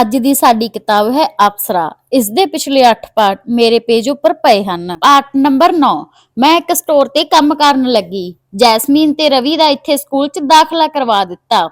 ਅੱਜ ਦੀ ਸਾਡੀ ਕਿਤਾਬ ਹੈ ਅਪਸਰਾ। ਇਸ ਦੇ ਪਿਛਲੇ 8 ਪਾਠ ਮੇਰੇ ਪੇਜ ਉੱਪਰ ਪਏ ਹਨ। ਪਾਠ ਨੰਬਰ 9 ਮੈਂ ਇੱਕ ਸਟੋਰ ਤੇ ਕੰਮ ਕਰਨ ਲੱਗੀ। ਜੈਸਮੀਨ ਤੇ ਰਵੀ ਦਾ ਇੱਥੇ ਸਕੂਲ 'ਚ ਦਾਖਲਾ ਕਰਵਾ ਦਿੱਤਾ।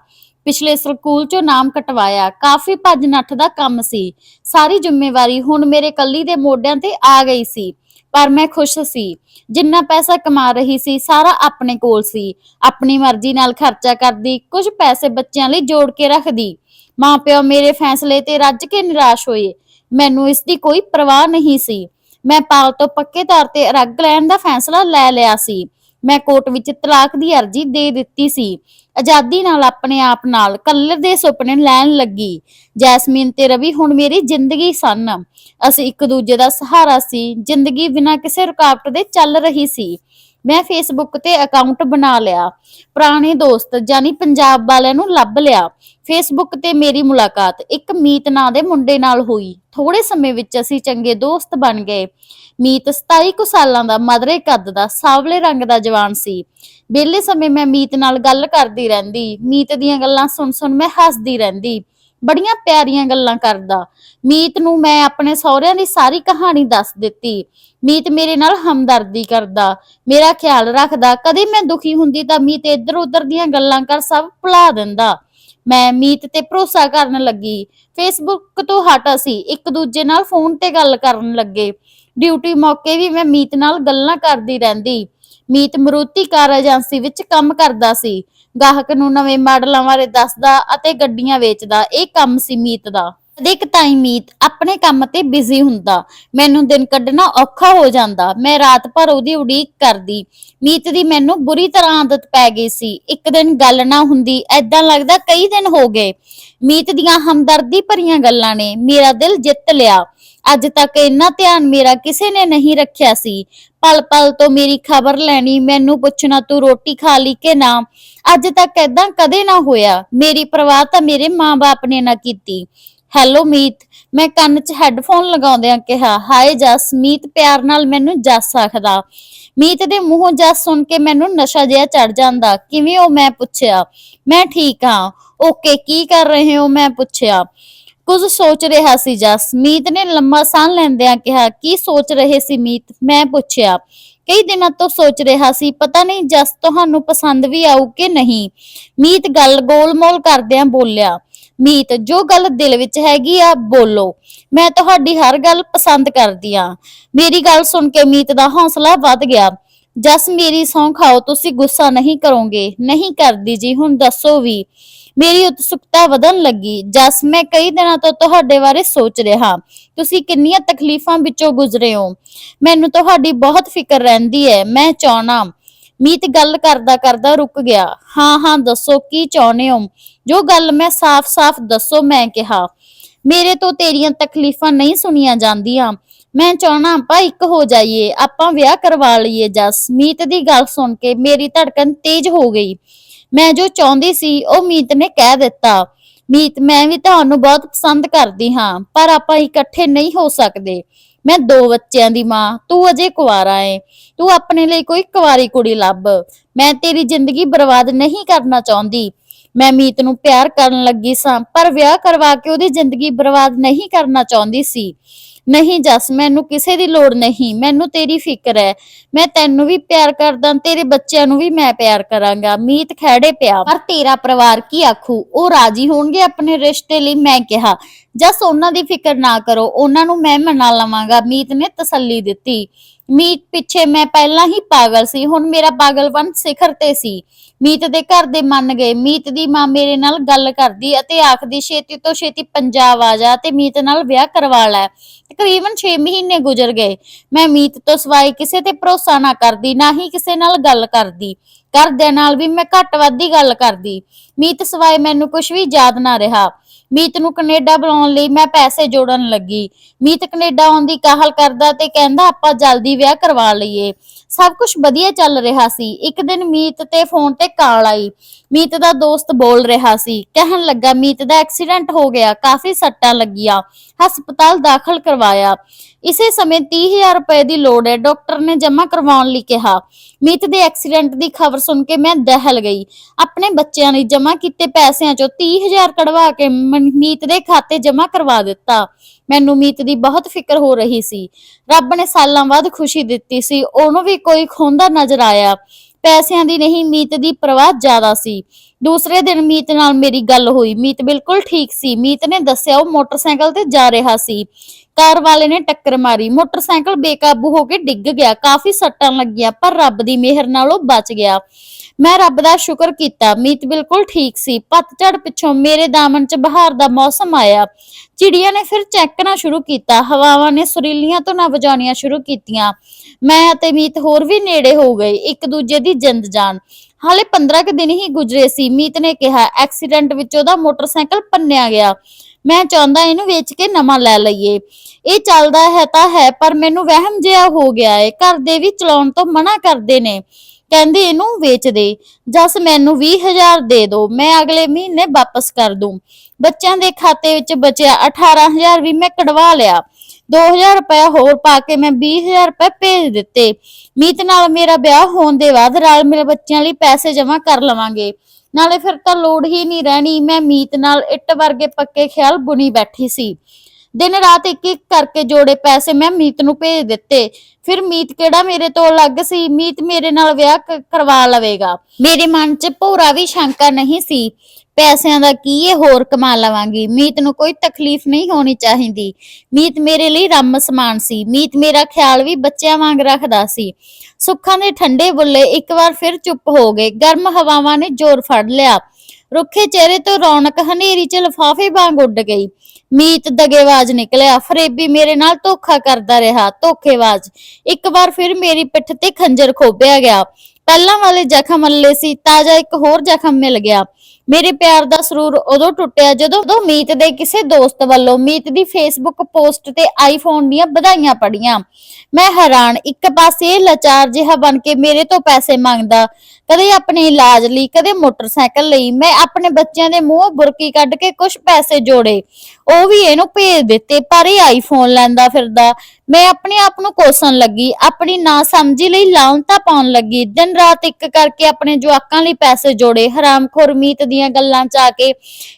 ਪਿਛਲੇ ਸਕੂਲ 'ਚੋਂ ਨਾਮ ਕਟਵਾਇਆ। ਕਾਫੀ ਭੱਜ ਨੱਠ ਦਾ ਕੰਮ ਸੀ। ਸਾਰੀ ਜ਼ਿੰਮੇਵਾਰੀ ਹੁਣ ਮੇਰੇ ਕੱਲੀ ਦੇ ਮੋਢਿਆਂ ਤੇ ਆ ਗਈ ਸੀ। ਪਰ ਮੈਂ ਖੁਸ਼ ਸੀ। ਜਿੰਨਾ ਪੈਸਾ ਕਮਾ ਰਹੀ ਸੀ, ਸਾਰਾ ਆਪਣੇ ਕੋਲ ਸੀ। ਆਪਣੀ ਮਰਜ਼ੀ ਨਾਲ ਖਰਚਾ ਕਰਦੀ, ਕੁਝ ਪੈਸੇ ਬੱਚਿਆਂ ਲਈ ਜੋੜ ਕੇ ਰੱਖਦੀ। ਮਾਪਿਓ ਮੇਰੇ ਫੈਸਲੇ ਤੇ ਰੱਜ ਕੇ ਨਿਰਾਸ਼ ਹੋਏ। ਮੈਨੂੰ ਇਸ ਦੀ ਕੋਈ ਪਰਵਾਹ ਨਹੀਂ ਸੀ। ਮੈਂ ਪਾਲ ਤੋਂ ਪੱਕੇ ਤੌਰ ਤੇ ਰੱਗ ਲੈਣ ਦਾ ਫੈਸਲਾ ਲੈ ਲਿਆ ਸੀ। ਮੈਂ ਕੋਰਟ ਵਿੱਚ ਤਲਾਕ ਦੀ ਅਰਜ਼ੀ ਦੇ ਦਿੱਤੀ ਸੀ। ਆਜ਼ਾਦੀ ਨਾਲ ਆਪਣੇ ਆਪ ਨਾਲ ਕਲਰ ਦੇ ਸੁਪਨੇ ਲੈਣ ਲੱਗੀ। ਜੈਸਮੀਨ ਤੇ ਰਵੀ ਹੁਣ ਮੇਰੀ ਜ਼ਿੰਦਗੀ ਸਨ। ਅਸੀਂ ਇੱਕ ਦੂਜੇ ਦਾ ਸਹਾਰਾ ਸੀ। ਜ਼ਿੰਦਗੀ ਬਿਨਾਂ ਕਿਸੇ ਰੁਕਾਵਟ ਦੇ ਚੱਲ ਰਹੀ ਸੀ। ਮੈਂ ਫੇਸਬੁੱਕ ਤੇ ਅਕਾਊਂਟ ਬਣਾ ਲਿਆ, ਪੁਰਾਣੇ ਦੋਸਤ ਜਾਨੀ ਪੰਜਾਬ ਵਾਲਿਆਂ ਨੂੰ ਲੱਭ ਲਿਆ। ਫੇਸਬੁੱਕ ਤੇ ਮੇਰੀ ਮੁਲਾਕਾਤ, ਇੱਕ ਮੀਤ ਨਾਂ ਦੇ ਮੁੰਡੇ ਨਾਲ ਹੋਈ। ਥੋੜੇ ਸਮੇਂ ਵਿੱਚ ਅਸੀਂ ਚੰਗੇ ਦੋਸਤ ਬਣ ਗਏ। ਮੀਤ 27 ਕੁ ਸਾਲਾਂ ਦਾ ਮਦਰੇ ਕੱਦ ਦਾ ਸਾਵਲੇ ਰੰਗ ਦਾ ਜਵਾਨ ਸੀ। ਵਿਹਲੇ ਸਮੇਂ ਮੈਂ ਮੀਤ ਨਾਲ ਗੱਲ ਕਰਦੀ ਰਹਿੰਦੀ। ਮੀਤ ਦੀਆਂ ਗੱਲਾਂ ਸੁਣ ਸੁਣ ਮੈਂ ਹੱਸਦੀ ਰਹਿੰਦੀ। ਬੜੀਆਂ ਪਿਆਰੀਆਂ ਗੱਲਾਂ ਕਰਦਾ। ਮੀਤ ਨੂੰ ਮੈਂ ਆਪਣੇ ਸਹੁਰਿਆਂ ਦੀ ਸਾਰੀ ਕਹਾਣੀ ਦੱਸ ਦਿੱਤੀ। ਮੀਤ ਮੇਰੇ ਨਾਲ ਹਮਦਰਦੀ ਕਰਦਾ। ਮੇਰਾ ਖਿਆਲ ਰੱਖਦਾ, ਕਦੇ ਮੈਂ ਦੁਖੀ ਹੁੰਦੀ ਤਾਂ ਮੀਤ ਇੱਧਰ ਉੱਧਰ ਦੀਆਂ ਗੱਲਾਂ ਕਰ ਸਭ ਭੁਲਾ ਦਿੰਦਾ। ਮੈਂ ਮੀਤ ਤੇ ਭਰੋਸਾ ਕਰਨ ਲੱਗੀ। ਫੇਸਬੁੱਕ ਤੋਂ ਹਟ ਅਸੀਂ ਇੱਕ ਦੂਜੇ ਨਾਲ ਫੋਨ ਤੇ ਗੱਲ ਕਰਨ ਲੱਗੇ। ਡਿਊਟੀ ਮੌਕੇ ਵੀ ਮੈਂ ਮੀਤ ਨਾਲ ਗੱਲਾਂ ਕਰਦੀ ਰਹਿੰਦੀ। ਮੀਤ ਮਰੂਤੀ ਕਾਰ ਏਜੰਸੀ ਵਿੱਚ ਕੰਮ ਕਰਦਾ ਸੀ। ਗਾਹਕ ਨੂੰ ਨਵੇਂ ਮਾਡਲਾਂ ਬਾਰੇ ਦੱਸਦਾ ਅਤੇ ਗੱਡੀਆਂ ਵੇਚਦਾ। ਇਹ ਕੰਮ ਸੀ ਮੀਤ ਦਾ। ਦੇਖ ਤਾਈ ਮੀਤ ਆਪਣੇ ਕੰਮ ਤੇ ਬਿਜ਼ੀ ਹੁੰਦਾ। ਮੈਨੂੰ ਦਿਨ ਕੱਢਣਾ ਔਖਾ ਹੋ ਜਾਂਦਾ। ਮੈਂ ਰਾਤ ਭਰ ਉਹਦੀ ਉਡੀਕ ਕਰਦੀ। ਮੀਤ ਦੀ ਮੈਨੂੰ ਬੁਰੀ ਤਰ੍ਹਾਂ ਆਦਤ ਪੈ ਗਈ ਸੀ। ਇੱਕ ਦਿਨ ਗੱਲ ਨਾ ਹੁੰਦੀ ਐਦਾਂ ਲੱਗਦਾ ਕਈ ਦਿਨ ਹੋ ਗਏ। ਮੀਤ ਦੀਆਂ ਹਮਦਰਦੀ ਭਰੀਆਂ ਗੱਲਾਂ ਨੇ। ਮੇਰਾ ਦਿਲ ਜਿੱਤ ਲਿਆ। ਅੱਜ ਤੱਕ ਇੰਨਾ ਧਿਆਨ ਮੇਰਾ ਕਿਸੇ ਨੇ ਨਹੀਂ ਰੱਖਿਆ ਸੀ। ਪਲ ਪਲ ਤੋਂ ਮੇਰੀ ਖਬਰ ਲੈਣੀ, ਮੈਨੂੰ ਪੁੱਛਣਾ, ਤੂੰ ਰੋਟੀ ਖਾ ਲਈ ਕਿ ਨਾ? ਅੱਜ ਤੱਕ ਐਦਾਂ ਕਦੇ ਨਾ ਹੋਇਆ। ਮੇਰੀ ਪਰਵਾਹ ਤਾਂ ਮੇਰੇ ਮਾਂ-ਬਾਪ ਨੇ ਨਾ ਕੀਤੀ। ਹੈਲੋ ਮੀਤ, ਮੈਂ ਕੰਨ 'ਚ ਹੈੱਡਫੋਨ ਲਗਾਉਂਦਿਆਂ ਕਿਹਾ, ਹਾਏ ਜਸ, ਮੀਤ ਪਿਆਰ ਨਾਲ ਮੈਨੂੰ ਜਸ ਆਖਦਾ। ਮੀਤ ਦੇ ਮੂੰਹੋਂ ਜਸ ਸੁਣ ਕੇ ਮੈਨੂੰ ਨਸ਼ਾ ਜਿਹਾ ਚੜ ਜਾਂਦਾ। ਕਿਵੇਂ ਹੋ ਮੈਂ ਪੁੱਛਿਆ? ਮੈਂ ਠੀਕ ਹਾਂ। ਓਕੇ, ਕੀ ਕਰ ਰਹੇ ਹੋ? ਮੈਂ ਪੁੱਛਿਆ। ਕੁਝ ਸੋਚ ਰਿਹਾ ਸੀ ਜਸ ਮੀਤ ਨੇ ਲੰਮਾ ਸਾਹ ਲੈਂਦਿਆਂ ਕਿਹਾ, ਕੀ ਸੋਚ ਰਹੇ ਸੀ ਮੀਤ? ਮੈਂ ਪੁੱਛਿਆ, ਕਈ ਦਿਨਾਂ ਤੋਂ ਸੋਚ ਰਿਹਾ ਸੀ, ਪਤਾ ਨਹੀਂ ਜਸ ਤੁਹਾਨੂੰ ਪਸੰਦ ਵੀ ਆਊ ਕਿ ਨਹੀਂ? ਮੀਤ ਗੱਲ ਗੋਲ-ਮੋਲ ਕਰਦਿਆਂ ਬੋਲਿਆ, ਮੀਤ, ਜੋ ਗੱਲ ਦਿਲ ਵਿੱਚ ਹੈਗੀ ਆ, ਬੋਲੋ। ਮੈਂ ਤੁਹਾਡੀ ਹਰ ਗੱਲ ਪਸੰਦ ਕਰਦੀ ਆ। ਮੇਰੀ ਗੱਲ ਸੁਣ ਕੇ ਮੀਤ ਦਾ ਹੌਸਲਾ ਵੱਧ ਗਿਆ। ਜਸ, ਮੇਰੀ ਸੌਂ ਖਾਓ, ਤੁਸੀਂ ਗੁੱਸਾ ਨਹੀਂ ਕਰੋਗੇ। ਨਹੀਂ ਕਰਦੀ ਜੀ, ਹੁਣ ਦੱਸੋ ਵੀ। ਮੇਰੀ ਉਤਸੁਕਤਾ ਵਧਣ ਲੱਗੀ। ਜਸ, ਮੈਂ ਕਈ ਦਿਨਾਂ ਤੋਂ ਤੁਹਾਡੇ ਬਾਰੇ ਸੋਚ ਰਿਹਾ। ਤੁਸੀਂ ਕਿੰਨੀਆਂ ਤਕਲੀਫਾਂ ਵਿੱਚੋਂ ਗੁਜ਼ਰੇ ਹੋ। ਮੈਨੂੰ ਤੁਹਾਡੀ ਬਹੁਤ ਫਿਕਰ ਰਹਿੰਦੀ ਹੈ। ਮੈਂ ਚਾਹਣਾ ਮੀਤ ਗੱਲ ਕਰਦਾ ਕਰਦਾ ਰੁਕ ਗਿਆ। ਹਾਂ ਹਾਂ, ਦੱਸੋ, ਕੀ ਚਾਹੁੰਦੇ ਹੋ? ਜੋ ਗੱਲ ਮੈਂ ਸਾਫ਼-ਸਾਫ਼ ਦੱਸੋ, ਮੈਂ ਕਿਹਾ। ਮੇਰੇ ਤੋਂ ਤੇਰੀਆਂ ਤਕਲੀਫਾਂ ਨਹੀਂ ਸੁਣੀਆਂ ਜਾਂਦੀਆਂ। ਮੈਂ ਚਾਹਣਾ ਆਪਾਂ ਇੱਕ ਹੋ ਜਾਈਏ। ਆਪਾਂ ਵਿਆਹ ਕਰਵਾ ਲਈਏ, ਜਸ। ਮੀਤ ਦੀ ਗੱਲ ਸੁਣ ਕੇ ਮੇਰੀ ਧੜਕਨ ਤੇਜ਼ ਹੋ ਗਈ। ਮੈਂ ਜੋ ਚਾਹੁੰਦੀ ਸੀ, ਉਹ ਮੀਤ ਨੇ ਕਹਿ ਦਿੱਤਾ। ਮੀਤ, ਮੈਂ ਵੀ ਤੁਹਾਨੂੰ ਬਹੁਤ ਪਸੰਦ ਕਰਦੀ ਹਾਂ, ਪਰ ਆਪਾਂ ਇਕੱਠੇ ਨਹੀਂ ਹੋ ਸਕਦੇ। ਮੈਂ ਦੋ ਬੱਚਿਆਂ ਦੀ ਮਾਂ, ਤੂੰ ਅਜੇ ਕੁਆਰਾ ਏ। ਤੂੰ ਆਪਣੇ ਲਈ ਕੋਈ ਕੁਵਾਰੀ ਕੁੜੀ ਲੱਭ। ਮੈਂ ਤੇਰੀ ਜ਼ਿੰਦਗੀ ਬਰਬਾਦ ਨਹੀਂ ਕਰਨਾ ਚਾਹੁੰਦੀ। ਮੈਂ ਮੀਤ ਨੂੰ ਪਿਆਰ ਕਰਨ ਲੱਗੀ ਸਾਂ, ਪਰ ਵਿਆਹ ਕਰਵਾ ਕੇ ਉਹਦੀ ਜ਼ਿੰਦਗੀ ਬਰਬਾਦ ਨਹੀਂ ਕਰਨਾ ਚਾਹੁੰਦੀ ਸੀ। ਨਹੀਂ ਜਸ, ਮੈਨੂੰ ਕਿਸੇ ਦੀ ਲੋੜ ਨਹੀਂ, ਮੈਨੂੰ ਤੇਰੀ ਫਿਕਰ ਹੈ। ਮੈਂ ਤੈਨੂੰ ਵੀ ਪਿਆਰ ਕਰਦਾ, ਤੇਰੇ ਬੱਚਿਆਂ ਨੂੰ ਵੀ ਮੈਂ ਪਿਆਰ ਕਰਾਂਗਾ। ਮੀਤ ਖੜੇ ਪਿਆ। ਪਰ ਤੇਰਾ ਪਰਿਵਾਰ ਕੀ ਆਖੂ? ਉਹ ਰਾਜੀ ਹੋਣਗੇ ਆਪਣੇ ਰਿਸ਼ਤੇ ਲਈ, ਮੈਂ ਕਿਹਾ। ਜੱਸ, ਉਹਨਾਂ ਦੀ ਫਿਕਰ ਨਾ ਕਰੋ। ਉਹਨਾਂ ਨੂੰ ਮੈਂ ਮਨਾ ਲਵਾਂਗਾ। ਮੀਤ ਨੇ ਤਸੱਲੀ ਦਿੱਤੀ। ਮੀਤ ਪਿੱਛੇ ਮੈਂ ਪਹਿਲਾਂ ਹੀ ਪਾਗਲ ਸੀ, ਹੁਣ ਮੇਰਾ ਪਾਗਲਪਨ ਸਿਖਰ ਤੇ ਸੀ। ਮੀਤ ਦੇ ਘਰ ਦੇ ਮੰਨ ਗਏ। ਮੀਤ ਦੀ ਮਾਂ ਮੇਰੇ ਨਾਲ ਗੱਲ ਕਰਦੀ ਅਤੇ ਆਖਦੀ, ਛੇਤੀ ਤੋਂ ਛੇਤੀ ਪੰਜਾਬ ਆ ਜਾ ਤੇ ਮੀਤ ਨਾਲ ਵਿਆਹ ਕਰਵਾ ਲੈ। ਤਕਰੀਬਨ 6 ਮਹੀਨੇ ਗੁਜ਼ਰ ਗਏ। ਮੈਂ ਮੀਤ ਤੋਂ ਸਿਵਾਏ ਕਿਸੇ ਤੇ ਭਰੋਸਾ ਨਾ ਕਰਦੀ, ਨਾ ਹੀ ਕਿਸੇ ਨਾਲ ਗੱਲ ਕਰਦੀ। ਘਰਦਿਆਂ ਨਾਲ ਵੀ ਮੈਂ ਘੱਟ ਵੱਧ ਹੀ ਗੱਲ ਕਰਦੀ। ਮੀਤ ਸਿਵਾਏ ਮੈਨੂੰ ਕੁਝ ਵੀ ਯਾਦ ਨਾ ਰਿਹਾ। ਮੀਤ ਨੂੰ ਕੈਨੇਡਾ ਬੁਲਾਉਣ ਲਈ ਮੈਂ ਪੈਸੇ ਜੋੜਨ ਲੱਗੀ। ਮੀਤ ਕੈਨੇਡਾ ਆਉਣ ਦੀ ਕਾਹਲ ਕਰਦਾ ਤੇ ਕਹਿੰਦਾ ਆਪਾਂ ਜਲਦੀ ਵਿਆਹ ਕਰਵਾ ਲਈਏ। ਸਭ ਕੁਝ ਵਧੀਆ ਚੱਲ ਰਿਹਾ ਸੀ। ਇੱਕ ਦਿਨ ਮੀਤ ਤੇ ਫੋਨ ਤੇ ਕਾਲ ਆਈ। ਮੀਤ ਦਾ ਦੋਸਤ ਬੋਲ ਰਿਹਾ ਸੀ। ਕਹਿਣ ਲੱਗਾ, ਮੀਤ ਦਾ ਐਕਸੀਡੈਂਟ ਹੋ ਗਿਆ। ਕਾਫੀ ਸੱਟਾਂ ਲੱਗੀਆਂ। ਹਸਪਤਾਲ ਦਾਖਲ ਕਰਵਾਇਆ। ਇਸੇ ਸਮੇਂ 30000 ਰੁਪਏ ਦੀ ਲੋੜ ਹੈ। ਡਾਕਟਰ ਨੇ ਜਮ੍ਹਾਂ ਕਰਵਾਉਣ ਲਈ ਕਿਹਾ। ਮੀਤ ਦੇ ਐਕਸੀਡੈਂਟ ਦੀ ਖਬਰ ਸੁਣ ਕੇ ਮੈਂ ਦਹਿਲ ਗਈ। ਆਪਣੇ ਬੱਚਿਆਂ ਲਈ ਜਮ੍ਹਾਂ ਕੀਤੇ ਪੈਸਿਆਂ ਚੋਂ 30000 ਕਢਵਾ ਕੇ ਮੀਤ ਦੇ ਖਾਤੇ ਜਮ੍ਹਾਂ ਕਰਵਾ ਦਿੱਤਾ। ਮੈਨੂੰ ਮੀਤ ਦੀ ਬਹੁਤ ਫਿਕਰ ਹੋ ਰਹੀ ਸੀ। ਰੱਬ ਨੇ ਸਾਲਾਂ ਬਾਅਦ ਖੁਸ਼ੀ ਦਿੱਤੀ ਸੀ। ਉਹਨੂੰ ਵੀ ਕੋਈ ਖੋਂਦਾ ਨਜ਼ਰ ਆਇਆ। ਪੈਸਿਆਂ ਦੀ ਨਹੀਂ, ਮੀਤ ਦੀ ਪਰਵਾਹ ਜ਼ਿਆਦਾ ਸੀ। ਦੂਸਰੇ ਦਿਨ ਮੀਤ ਨਾਲ ਮੇਰੀ ਗੱਲ ਹੋਈ। ਮੀਤ ਬਿਲਕੁਲ ਠੀਕ ਸੀ। ਮੀਤ ਨੇ ਦੱਸਿਆ ਉਹ ਮੋਟਰਸਾਈਕਲ ਤੇ ਜਾ ਰਿਹਾ ਸੀ। ਕਾਰ ਵਾਲੇ ਨੇ ਟੱਕਰ ਮਾਰੀ। ਮੋਟਰਸਾਈਕਲ ਬੇਕਾਬੂ ਹੋ ਕੇ ਡਿੱਗ ਗਿਆ। ਕਾਫੀ ਸੱਟਾਂ ਲੱਗੀਆਂ, ਪਰ ਰੱਬ ਦੀ ਮਿਹਰ ਨਾਲ ਉਹ ਬਚ ਗਿਆ। ਮੈਂ ਰੱਬ ਦਾ ਸ਼ੁਕਰ ਕੀਤਾ, ਮੀਤ ਬਿਲਕੁਲ ਠੀਕ ਸੀ। ਪਤਝੜ ਪਿੱਛੋਂ ਮੇਰੇ ਦਾਮਨ 'ਚ ਬਹਾਰ ਦਾ ਮੌਸਮ ਆਇਆ। ਚਿੜੀਆਂ ਨੇ ਫਿਰ ਚੈੱਕਣਾ ਸ਼ੁਰੂ ਕੀਤਾ। ਹਵਾਵਾਂ ਨੇ ਸੁਰੀਲੀਆਂ ਤੋਂ ਨਾ ਵਜਾਉਣੀਆਂ ਸ਼ੁਰੂ ਕੀਤੀਆਂ। ਮੈਂ ਅਤੇ ਮੀਤ ਹੋਰ ਵੀ ਨੇੜੇ ਹੋ ਗਏ, ਇੱਕ ਦੂਜੇ ਦੀ ਜਿੰਦ ਜਾਨ। ਹਾਲੇ 15 ਕੁ ਦਿਨ ਹੀ ਗੁਜ਼ਰੇ ਸੀ। ਮੀਤ ਨੇ ਕਿਹਾ, ਐਕਸੀਡੈਂਟ ਵਿੱਚ ਉਹਦਾ ਮੋਟਰਸਾਈਕਲ ਪੰਨਿਆ ਗਿਆ। ਮੈਂ ਚਾਹੁੰਦਾ ਇਹਨੂੰ ਵੇਚ ਕੇ ਨਵਾਂ ਲੈ ਲਈਏ। ਇਹ ਚੱਲਦਾ ਹੈ ਤਾਂ ਹੈ, ਪਰ ਮੈਨੂੰ ਵਹਿਮ ਜਿਹਾ ਹੋ ਗਿਆ ਏ। ਘਰ ਦੇ ਵੀ ਚਲਾਉਣ ਤੋਂ ਮਨਾ ਕਰਦੇ ਨੇ। ਕਹਿੰਦੇ ਇਹਨੂੰ ਵੇਚ ਦੇ। ਜਸ ਮੈਨੂੰ 20000 ਦੇ ਦਿਓ ਮੈਂ ਅਗਲੇ ਮਹੀਨੇ ਵਾਪਸ ਕਰ ਦੂੰ। ਬੱਚਿਆਂ ਦੇ ਖਾਤੇ ਵਿੱਚ ਬਚਿਆ 18000 ਵੀ ਮੈਂ ਕਢਵਾ ਲਿਆ। 2000 ਰੁਪਏ ਹੋਰ ਪਾ ਕੇ ਮੈਂ 20000 ਰੁਪਏ ਭੇਜ ਦਿੱਤੇ। ਮੀਤ ਨਾਲ ਮੇਰਾ ਵਿਆਹ ਹੋਣ ਦੇ ਬਾਅਦ ਰਲ ਮੇਰੇ ਬੱਚਿਆਂ ਲਈ ਪੈਸੇ ਜਮ੍ਹਾਂ ਕਰ ਲਵਾਂਗੇ। ਨਾਲੇ ਫਿਰ ਤਾਂ ਲੋੜ ਹੀ ਨਹੀਂ ਰਹਿਣੀ। ਮੈਂ ਮੀਤ ਨਾਲ ਇੱਟ ਵਰਗੇ ਪੱਕੇ ਖਿਆਲ ਬੁਣੀ ਬੈਠੀ ਸੀ। ਦਿਨ ਰਾਤ ਇੱਕ ਇੱਕ ਕਰਕੇ ਜੋੜੇ ਪੈਸੇ ਮੈਂ ਮੀਤ ਨੂੰ ਭੇਜ ਦਿੱਤੇ। ਫਿਰ ਮੀਤ ਕਿਹੜਾ ਮੇਰੇ ਤੋਂ ਅਲੱਗ ਸੀ? ਮੀਤ ਮੇਰੇ ਨਾਲ ਵਿਆਹ ਕਰਵਾ ਲਵੇਗਾ। ਮੇਰੇ ਮਨ 'ਚ ਭੋਰਾ ਵੀ ਸ਼ੰਕਾ ਨਹੀਂ ਸੀ। ਪੈਸਿਆਂ ਦਾ ਕੀ ਇਹ ਹੋਰ ਕਮਾ ਲਵਾਂਗੀ? ਮੀਤ ਨੂੰ ਕੋਈ ਤਕਲੀਫ ਨਹੀਂ ਹੋਣੀ ਚਾਹੀਦੀ। ਮੀਤ ਮੇਰੇ ਲਈ ਰੰਮ ਸਮਾਨ ਸੀ। ਮੀਤ ਮੇਰਾ ਖਿਆਲ ਵੀ ਬੱਚਿਆਂ ਵਾਂਗ ਰੱਖਦਾ ਸੀ। ਸੁੱਖਾਂ ਦੇ ਠੰਡੇ ਬੁੱਲੇ ਇੱਕ ਵਾਰ ਫਿਰ ਚੁੱਪ ਹੋ ਗਏ। ਗਰਮ ਹਵਾਵਾਂ ਨੇ ਜ਼ੋਰ ਫੜ ਲਿਆ। ਰੁੱਖੇ ਚਿਹਰੇ ਤੋਂ ਰੌਣਕ ਹਨੇਰੀ 'ਚ ਲਫਾਫੇ ਵਾਂਗ ਉੱਡ ਗਈ। ਮੀਤ ਦਗੇਵਾਜ ਨਿਕਲਿਆ। ਫਰੇਬੀ ਮੇਰੇ ਨਾਲ ਧੋਖਾ ਕਰਦਾ ਰਿਹਾ। ਧੋਖੇਵਾਜ ਇੱਕ ਵਾਰ ਫਿਰ ਮੇਰੀ ਪਿੱਠ ਤੇ ਖੰਜਰ ਖੋਪਿਆ ਗਿਆ। ਪਹਿਲਾਂ ਵਾਲੇ ਜ਼ਖਮ ਅੱਲੇ ਸੀ। ਤਾਜ਼ਾ ਇੱਕ ਹੋਰ ਜ਼ਖਮ ਮਿਲ ਗਿਆ। ਮੇਰੇ ਪਿਆਰ ਦਾ ਸਰੂਰ ਉਦੋਂ ਟੁੱਟਿਆ ਜਦੋਂ ਉਦੋਂ ਮੀਤ ਦੇ ਕਿਸੇ ਦੋਸਤ ਵੱਲੋਂ ਮੀਤ ਦੀ ਫੇਸਬੁੱਕ ਪੋਸਟ ਤੇ ਆਈਫੋਨ ਦੀਆਂ ਵਧਾਈਆਂ ਪੜੀਆਂ ਮੈਂ ਹੈਰਾਨ, ਇੱਕ ਪਾਸੇ ਇਹ ਲਾਚਾਰ ਜਿਹਾ ਬਣ ਕੇ ਮੇਰੇ ਤੋਂ ਪੈਸੇ ਮੰਗਦਾ ਕਦੇ ਆਪਣੇ ਇਲਾਜ ਲਈ, ਕਦੇ ਮੋਟਰਸਾਈਕਲ ਲਈ, ਮੈਂ ਆਪਣੇ ਬੱਚਿਆਂ ਦੇ ਮੂੰਹੋਂ ਬੁਰਕੀ ਕੱਢ ਕੇ ਕੁਝ ਪੈਸੇ ਜੋੜੇ। ਉਹ ਵੀ ਇਹਨੂੰ ਭੇਜ ਦਿੱਤੇ, ਪਰ ਇਹ ਆਈਫੋਨ ਲੈਂਦਾ ਫਿਰਦਾ। ਮੈਂ ਆਪਣੇ ਆਪ ਨੂੰ ਕੋਸਣ ਲੱਗੀ, ਆਪਣੀ ਨਾ ਸਮਝੀ ਲਈ ਲਾਉਂਤਾ ਪਾਉਣ ਲੱਗੀ। ਦਿਨ ਰਾਤ ਇੱਕ ਕਰਕੇ ਆਪਣੇ ਜਵਾਕਾਂ ਲਈ ਪੈਸੇ ਜੋੜੇ ਹਰਾਮਖੋਰ ਮੀਤ ਦੀਆਂ ਗੱਲਾਂ ਚ ਆ ਕੇ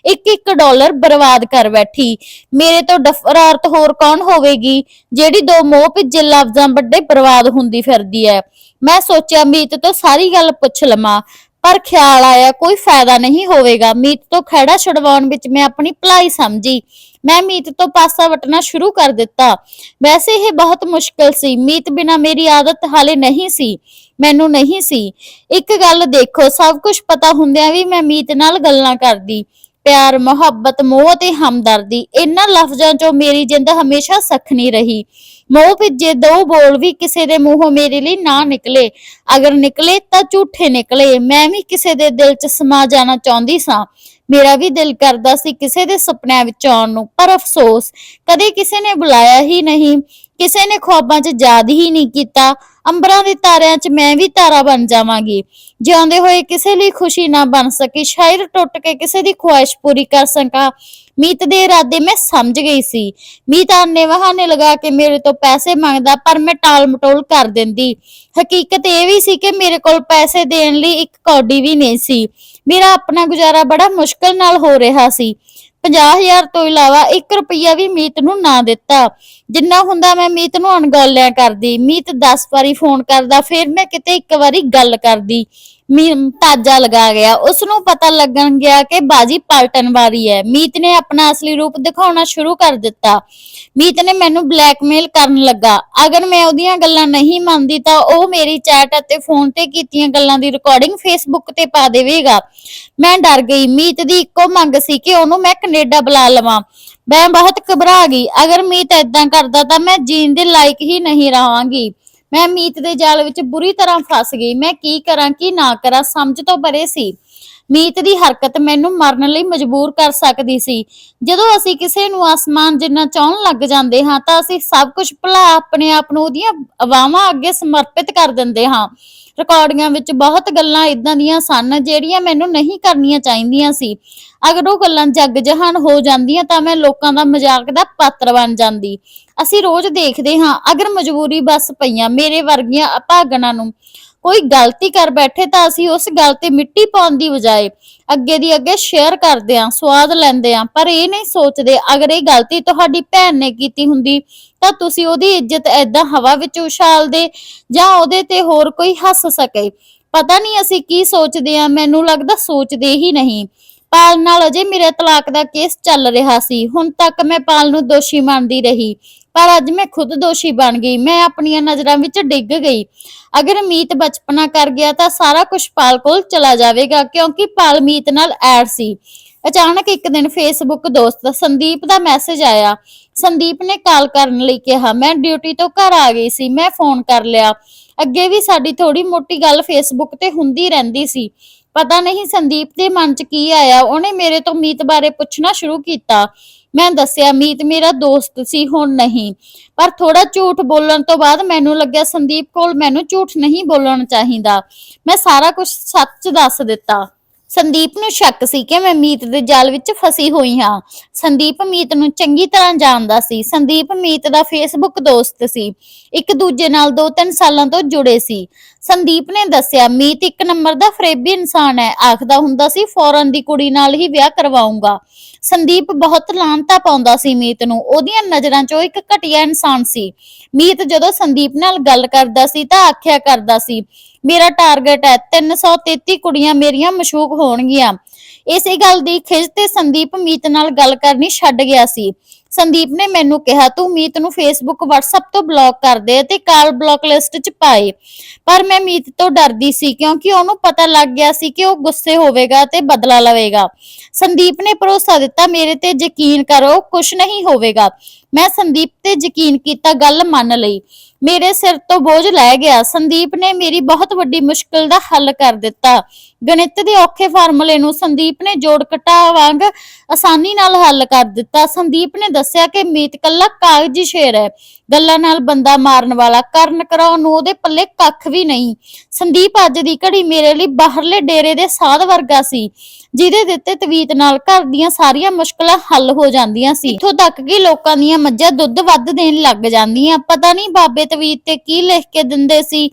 ਇੱਕ ਇੱਕ ਡਾਲਰ ਬਰਬਾਦ ਕਰ ਬੈਠੀ। ਮੇਰੇ ਤੋਂ ਡਫਰ ਔਰਤ ਹੋਰ ਕੌਣ ਹੋਵੇਗੀ? ਜਿਹੜੀ ਦੋ ਮੋਹ ਭਿੱਜੇ ਲਫ਼ਜ਼ਾਂ ਵੱਡੇ ਬਰਬਾਦ ਹੁੰਦੀ ਫਿਰਦੀ ਹੈ। ਮੈਂ ਸੋਚਿਆ, ਮੀਤ ਤੋਂ ਸਾਰੀ ਗੱਲ ਪੁੱਛ ਲਵਾਂ, ਪਰ ਖਿਆਲ ਆਇਆ ਕੋਈ ਫਾਇਦਾ ਨਹੀਂ ਹੋਵੇਗਾ। ਮੀਤ ਤੋਂ ਖੜਾ ਛੁਡਵਾਉਣ ਵਿੱਚ ਮੈਂ ਆਪਣੀ ਭਲਾਈ ਸਮਝੀ। ਮੈਂ ਮੀਤ ਤੋਂ ਪਾਸਾ ਵਟਣਾ ਸ਼ੁਰੂ ਕਰ ਦਿੱਤਾ। ਵੈਸੇ ਇਹ ਬਹੁਤ ਮੁਸ਼ਕਲ ਸੀ। ਮੀਤ ਬਿਨਾ ਮੇਰੀ ਆਦਤ ਹਾਲੇ ਨਹੀਂ ਸੀ। ਮੈਨੂੰ ਨਹੀਂ ਸੀ। ਇੱਕ ਗੱਲ ਦੇਖੋ, ਸਭ ਕੁਝ ਪਤਾ ਹੁੰਦਿਆਂ ਵੀ ਮੈਂ ਮੀਤ ਨਾਲ ਗੱਲਾਂ ਕਰਦੀ। ਪਿਆਰ, ਮੁਹੱਬਤ, ਮੋਹ ਤੇ ਹਮਦਰਦੀ, ਇਹਨਾਂ ਲਫ਼ਜ਼ਾਂ ਚੋਂ ਮੇਰੀ ਜਿੰਦ ਹਮੇਸ਼ਾ ਸਖਣੀ ਰਹੀ। ਮੋਹ ਭਿੱਜੇ ਦੋ ਬੋਲ ਵੀ ਕਿਸੇ ਦੇ ਮੂੰਹੋਂ ਮੇਰੇ ਲਈ ਨਾ ਨਿਕਲੇ। ਅਗਰ ਨਿਕਲੇ ਤਾਂ ਝੂਠੇ ਨਿਕਲੇ। ਮੈਂ ਵੀ ਕਿਸੇ ਦੇ ਦਿਲ 'ਚ ਸਮਾ ਜਾਣਾ ਚਾਹੁੰਦੀ ਸਾਂ। ਮੇਰਾ ਵੀ ਦਿਲ ਕਰਦਾ ਸੀ ਕਿਸੇ ਦੇ ਸੁਪਨਿਆਂ ਵਿੱਚ ਆਉਣ ਨੂੰ, ਪਰ ਅਫਸੋਸ, ਕਦੇ ਕਿਸੇ ਨੇ ਬੁਲਾਇਆ ਹੀ ਨਹੀਂ। ਕਿਸੇ ਨੇ ਖੁਆਬਾਂ 'ਚ ਯਾਦ ਹੀ ਨਹੀਂ ਕੀਤਾ, ਅੰਬਰਾਂ ਦੇ ਤਾਰਿਆਂ 'ਚ ਮੈਂ ਵੀ ਤਾਰਾ ਬਣ ਜਾਵਾਂਗੀ। ਜਿਉਂਦੇ ਹੋਏ ਕਿਸੇ ਲਈ ਖੁਸ਼ੀ ਨਾ ਬਣ ਸਕੀ ਸ਼ਾਇਦ ਟੁੱਟ ਕੇ ਕਿਸੇ ਦੀ ਖੁਆਇਸ਼ ਪੂਰੀ ਕਰ ਸਕਾਂ। ਮੀਤ ਦੇ ਇਰਾਦੇ ਮੈਂ ਸਮਝ ਗਈ ਸੀ। ਮੀਤ ਆਨੇ ਬਹਾਨੇ ਲਗਾ ਕੇ ਮੇਰੇ ਤੋਂ ਪੈਸੇ ਮੰਗਦਾ, ਪਰ ਮੈਂ ਟਾਲ ਮਟੋਲ ਕਰ ਦਿੰਦੀ। ਹਕੀਕਤ ਇਹ ਵੀ ਸੀ ਕਿ ਮੇਰੇ ਕੋਲ ਪੈਸੇ ਦੇਣ ਲਈ ਇੱਕ ਕੌਡੀ ਵੀ ਨਹੀਂ ਸੀ। ਮੇਰਾ ਆਪਣਾ ਗੁਜ਼ਾਰਾ ਬੜਾ ਮੁਸ਼ਕਲ ਨਾਲ ਹੋ ਰਿਹਾ ਸੀ। 50000 ਤੋਂ ਇਲਾਵਾ 1 ਰੁਪਈਆ ਵੀ ਮੀਤ ਨੂੰ ਨਾ ਦਿੱਤਾ। ਜਿੰਨਾ ਹੁੰਦਾ ਮੈਂ ਮੀਤ ਨੂੰ ਅਣਗੌਲਿਆਂ ਕਰਦੀ। ਮੀਤ 10 ਵਾਰੀ ਫੋਨ ਕਰਦਾ, ਫਿਰ ਮੈਂ ਕਿਤੇ ਇੱਕ ਵਾਰੀ ਗੱਲ ਕਰਦੀ। ਮੀ ਤਾਜਾ ਲਗਾ ਗਿਆ। ਉਸ ਨੂੰ ਪਤਾ ਲੱਗਣ ਗਿਆ ਕਿ ਬਾਜੀ ਪਲਟਣ ਵਾਲੀ ਹੈ। ਮੀਤ ਨੇ ਆਪਣਾ ਅਸਲੀ ਰੂਪ ਦਿਖਾਉਣਾ ਸ਼ੁਰੂ ਕਰ ਦਿੱਤਾ। ਮੀਤ ਨੇ ਮੈਨੂੰ ਬਲੈਕਮੇਲ ਕਰਨ ਲੱਗਾ। ਅਗਰ ਮੈਂ ਉਹਦੀਆਂ ਗੱਲਾਂ ਨਹੀਂ ਮੰਨਦੀ ਤਾਂ ਉਹ ਮੇਰੀ ਚੈਟ ਅਤੇ ਫੋਨ ਤੇ ਕੀਤੀਆਂ ਗੱਲਾਂ ਦੀ ਰਿਕਾਰਡਿੰਗ ਫੇਸਬੁੱਕ ਤੇ ਪਾ ਦੇਵੇਗਾ। ਮੈਂ ਡਰ ਗਈ। ਮੀਤ ਦੀ ਇੱਕੋ ਮੰਗ ਸੀ ਕਿ ਉਹਨੂੰ ਮੈਂ ਕੈਨੇਡਾ ਬੁਲਾ ਲਵਾਂ। ਮੈਂ ਬਹੁਤ ਘਬਰਾ ਗਈ। ਅਗਰ ਮੀਤ ਏਦਾਂ ਕਰਦਾ ਤਾਂ ਮੈਂ ਜੀਣ ਦੇ ਲਾਇਕ ਹੀ ਨਹੀਂ ਰਹਾਂਗੀ। ਮੈਂ ਮੀਤ ਦੇ ਜਾਲ ਵਿੱਚ ਬੁਰੀ ਤਰ੍ਹਾਂ ਫਸ ਗਈ। ਮੈਂ ਕੀ ਕਰਾਂ, ਕੀ ਨਾ ਕਰਾਂ, ਸਮਝ ਤੋਂ ਪਰੇ ਸੀ। ਮੀਤ ਦੀ ਹਰਕਤ ਮੈਨੂੰ ਮਰਨ ਲਈ ਮਜਬੂਰ ਕਰ ਸਕਦੀ ਸੀ। ਜਦੋਂ ਅਸੀਂ ਕਿਸੇ ਨੂੰ ਆਸਮਾਨ ਜਿੰਨਾ ਚਾਹਣ ਲੱਗ ਜਾਂਦੇ ਹਾਂ, ਤਾਂ ਅਸੀਂ ਸਭ ਕੁਝ ਭੁਲਾ ਆਪਣੇ ਆਪ ਨੂੰ ਉਹਦੀਆਂ ਅਵਾਵਾਂ ਅੱਗੇ ਸਮਰਪਿਤ ਕਰ ਦਿੰਦੇ ਹਾਂ। ਰਿਕਾਰਡਿੰਗਾਂ ਵਿੱਚ ਬਹੁਤ ਗੱਲਾਂ ਇਦਾਂ ਦੀਆਂ ਸਨ, ਜਿਹੜੀਆਂ ਮੈਨੂੰ ਨਹੀਂ ਕਰਨੀਆਂ ਚਾਹੀਦੀਆਂ ਸੀ। ਅਗਰ ਉਹ ਗੱਲਾਂ ਜੱਗ ਜਹਾਨ ਹੋ ਜਾਂਦੀਆਂ, ਤਾਂ ਮੈਂ ਲੋਕਾਂ ਦਾ ਮਜ਼ਾਕ ਦਾ ਪਾਤਰ ਬਣ ਜਾਂਦੀ। ਅਸੀਂ ਰੋਜ਼ ਦੇਖਦੇ ਹਾਂ, ਅਗਰ ਮਜਬੂਰੀ ਬਸ ਪਈਆਂ ਮੇਰੇ ਵਰਗੀਆਂ ਅਭਾਗਣਾ ਨੂੰ। ਕੋਈ ਗਲਤੀ ਕਰ ਬੈਠੇ ਤਾਂ ਅਸੀਂ ਉਸ ਗੱਲ ਤੇ ਮਿੱਟੀ ਪਾਉਣ ਦੀ ਬਜਾਏ ਅੱਗੇ ਦੀ ਅੱਗੇ ਸ਼ੇਅਰ ਕਰਦੇ ਆਂ ਸਵਾਦ ਲੈਂਦੇ ਆਂ ਪਰ ਇਹ ਨਹੀਂ ਸੋਚਦੇ, ਅਗਰ ਇਹ ਗਲਤੀ ਤੁਹਾਡੀ ਭੈਣ ਨੇ ਕੀਤੀ ਹੁੰਦੀ, ਤਾਂ ਤੁਸੀਂ ਉਹਦੀ ਇੱਜ਼ਤ ਐਦਾਂ ਹਵਾ ਵਿੱਚ ਉਛਾਲਦੇ ਜਾਂ ਉਹਦੇ ਤੇ ਹੋਰ ਕੋਈ ਹੱਸ ਸਕੇ। ਪਤਾ ਨਹੀਂ ਅਸੀਂ ਕੀ ਸੋਚਦੇ ਆਂ ਮੈਨੂੰ ਲੱਗਦਾ ਸੋਚਦੇ ਹੀ ਨਹੀਂ। ਪਾਲ ਨਾਲ ਅਜੇ ਮੇਰੇ ਤਲਾਕ ਦਾ ਕੇਸ ਚੱਲ ਰਿਹਾ ਸੀ। ਹੁਣ ਤੱਕ ਮੈਂ ਪਾਲ ਨੂੰ ਦੋਸ਼ੀ ਮੰਨਦੀ ਰਹੀ। ਪਰ ਅੱਜ ਮੈਂ ਖੁਦ ਦੋਸ਼ੀ ਬਣ ਗਈ। ਮੈਂ ਆਪਣੀਆਂ ਨਜ਼ਰਾਂ ਵਿੱਚ ਡਿੱਗ ਗਈ। ਅਗਰ ਮੀਤ ਬਚਪਨਾ ਕਰ ਗਿਆ ਤਾਂ ਸਾਰਾ ਕੁਝ ਪਾਲ ਕੋਲ ਚਲਾ ਜਾਵੇਗਾ, ਕਿਉਂਕਿ ਪਾਲ ਮੀਤ ਨਾਲ ਐਡ ਸੀ। ਅਚਾਨਕ ਇੱਕ ਦਿਨ ਫੇਸਬੁੱਕ ਦੋਸਤ ਸੰਦੀਪ ਦਾ ਮੈਸੇਜ ਆਇਆ। ਸੰਦੀਪ ਨੇ ਕਾਲ ਕਰਨ ਲਈ ਕਿਹਾ, ਮੈਂ ਡਿਊਟੀ ਤੋਂ ਘਰ ਆ ਗਈ ਸੀ, ਮੈਂ ਫੋਨ ਕਰ ਲਿਆ। ਅੱਗੇ ਵੀ ਸਾਡੀ ਥੋੜੀ ਮੋਟੀ ਗੱਲ ਫੇਸਬੁੱਕ ਤੇ ਹੁੰਦੀ ਰਹਿੰਦੀ ਸੀ। ਪਤਾ ਨਹੀਂ ਸੰਦੀਪ ਦੇ ਮਨ 'ਚ ਕੀ ਆਇਆ। ਉਹਨੇ ਮੇਰੇ ਤੋਂ ਮੀਤ ਬਾਰੇ ਪੁੱਛਣਾ ਸ਼ੁਰੂ ਕੀਤਾ। ਮੈਂ ਦੱਸਿਆ, ਮੀਤ ਮੇਰਾ ਦੋਸਤ ਸੀ, ਹੁਣ ਨਹੀਂ। ਪਰ ਥੋੜਾ ਝੂਠ ਬੋਲਣ ਤੋਂ ਬਾਅਦ ਮੈਨੂੰ ਲੱਗਿਆ ਸੰਦੀਪ ਕੋਲ ਮੈਨੂੰ ਝੂਠ ਨਹੀਂ ਬੋਲਣਾ ਚਾਹੀਦਾ। ਮੈਂ ਸਾਰਾ ਕੁਝ ਸੱਚ ਦੱਸ ਦਿੱਤਾ। ਸੰਦੀਪ ਨੂੰ ਸ਼ੱਕ ਸੀ ਕਿ ਮੈਂ ਮੀਤ ਦੇ ਜਾਲ ਵਿੱਚ ਫਸੀ ਹੋਈ ਹਾਂ। ਸੰਦੀਪ ਮੀਤ ਨੂੰ ਚੰਗੀ ਤਰ੍ਹਾਂ ਜਾਣਦਾ ਸੀ। ਸੰਦੀਪ ਮੀਤ ਦਾ ਫੇਸਬੁੱਕ ਦੋਸਤ ਸੀ। ਇੱਕ ਦੂਜੇ ਨਾਲ 2-3 ਸਾਲਾਂ ਤੋਂ ਜੁੜੇ ਸੀ। ਸੰਦੀਪ ਨੇ ਦੱਸਿਆ, ਮੀਤ ਇੱਕ ਨੰਬਰ ਦਾ ਫਰੇਬੀ ਇਨਸਾਨ ਹੈ। ਆਖਦਾ ਹੁੰਦਾ ਸੀ, ਫੌਰਨ ਦੀ ਕੁੜੀ ਨਾਲ ਹੀ ਵਿਆਹ ਕਰਵਾਉਂਗਾ। ਸੰਦੀਪ ਬਹੁਤ ਲਾਂਤਾ ਪਾਉਂਦਾ ਸੀ ਮੀਤ ਨੂੰ। ਉਹਦੀਆਂ ਨਜ਼ਰਾਂ 'ਚੋਂ ਇੱਕ ਘਟੀਆ ਇਨਸਾਨ ਸੀ। ਮੀਤ ਜਦੋਂ ਸੰਦੀਪ ਨਾਲ ਗੱਲ ਕਰਦਾ ਸੀ ਤਾਂ ਆਖਿਆ ਕਰਦਾ ਸੀ ਮੇਰਾ ਟਾਰਗੇਟ ਹੈ 333 ਕੁੜੀਆਂ ਮੇਰੀਆਂ ਮਸ਼ੂਕ ਹੋਣਗੀਆਂ। ਇਸੇ ਗੱਲ ਦੀ ਖਿੱਚ ਤੇ ਸੰਦੀਪ ਮੀਤ ਨਾਲ ਗੱਲ ਕਰਨੀ ਛੱਡ ਗਿਆ ਸੀ। ਸੰਦੀਪ ਨੇ ਮੈਨੂੰ ਕਿਹਾ, ਤੂੰ ਮੀਤ ਨੂੰ ਫੇਸਬੁੱਕ WhatsApp ਤੋਂ ਬਲੌਕ ਕਰ ਦੇ ਤੇ ਕਾਲ ਬਲੌਕ ਲਿਸਟ 'ਚ ਪਾਏ। ਪਰ ਮੈਂ ਮੀਤ ਤੋਂ ਡਰਦੀ ਸੀ ਕਿਉਂਕਿ ਉਹਨੂੰ ਪਤਾ ਲੱਗ ਗਿਆ ਸੀ ਕਿ ਉਹ ਗੁੱਸੇ ਹੋਵੇਗਾ ਤੇ ਬਦਲਾ ਲਵੇਗਾ। ਸੰਦੀਪ ਨੇ ਭਰੋਸਾ ਦਿੱਤਾ, ਮੇਰੇ ਤੇ ਯਕੀਨ ਕਰੋ ਕੁਝ ਨਹੀਂ ਹੋਵੇਗਾ। ਮੈਂ ਸੰਦੀਪ ਤੇ ਯਕੀਨ ਕੀਤਾ ਗੱਲ ਮੰਨ ਲਈ। ਮੇਰੇ ਸਿਰ ਤੋਂ ਬੋਝ ਲੈ ਗਿਆ। ਸੰਦੀਪ ਨੇ ਮੇਰੀ ਬਹੁਤ ਵੱਡੀ ਮੁਸ਼ਕਲ ਦਾ ਹੱਲ ਕਰ ਦਿੱਤਾ। ਗਣਿਤ ਦੇ ਔਖੇ ਫਾਰਮੂਲੇ ਨੂੰ ਸੰਦੀਪ ਨੇ ਜੋੜ ਘਟਾ ਵਾਂਗ ਆਸਾਨੀ ਨਾਲ ਹੱਲ ਕਰ ਦਿੱਤਾ। ਸੰਦੀਪ ਨੇ ਦੱਸਿਆ ਕਿ ਮੀਤ ਕੱਲਾ ਕਾਗਜ਼ੀ ਸ਼ੇਰ ਹੈ। ਗੱਲਾਂ ਨਾਲ ਬੰਦਾ ਮਾਰਨ ਵਾਲਾ, ਕਰਨ ਕਰਾਉਣ ਨੂੰ ਉਹਦੇ ਪੱਲੇ ਕੱਖ ਵੀ ਨਹੀਂ। ਸੰਦੀਪ ਅੱਜ ਦੀ ਘੜੀ ਮੇਰੇ ਲਈ ਬਾਹਰਲੇ ਡੇਰੇ ਦੇ ਸਾਧ ਵਰਗਾ ਸੀ, ਜਿਹਦੇ ਦਿੱਤੇ ਤਵੀਤ ਨਾਲ ਘਰ ਦੀਆਂ ਸਾਰੀਆਂ ਮੁਸ਼ਕਲਾਂ ਹੱਲ ਹੋ ਜਾਂਦੀਆਂ ਸੀ। ਇੱਥੋਂ ਤੱਕ ਕਿ ਲੋਕਾਂ ਦੀਆਂ ਮੱਝਾਂ ਦੁੱਧ ਵੱਧ ਦੇਣ ਲੱਗ ਜਾਂਦੀਆਂ। ਪਤਾ ਨਹੀਂ ਬਾਬੇ ਤਵੀਤ ਤੇ ਕੀ ਲਿਖ ਕੇ ਦਿੰਦੇ ਸੀ।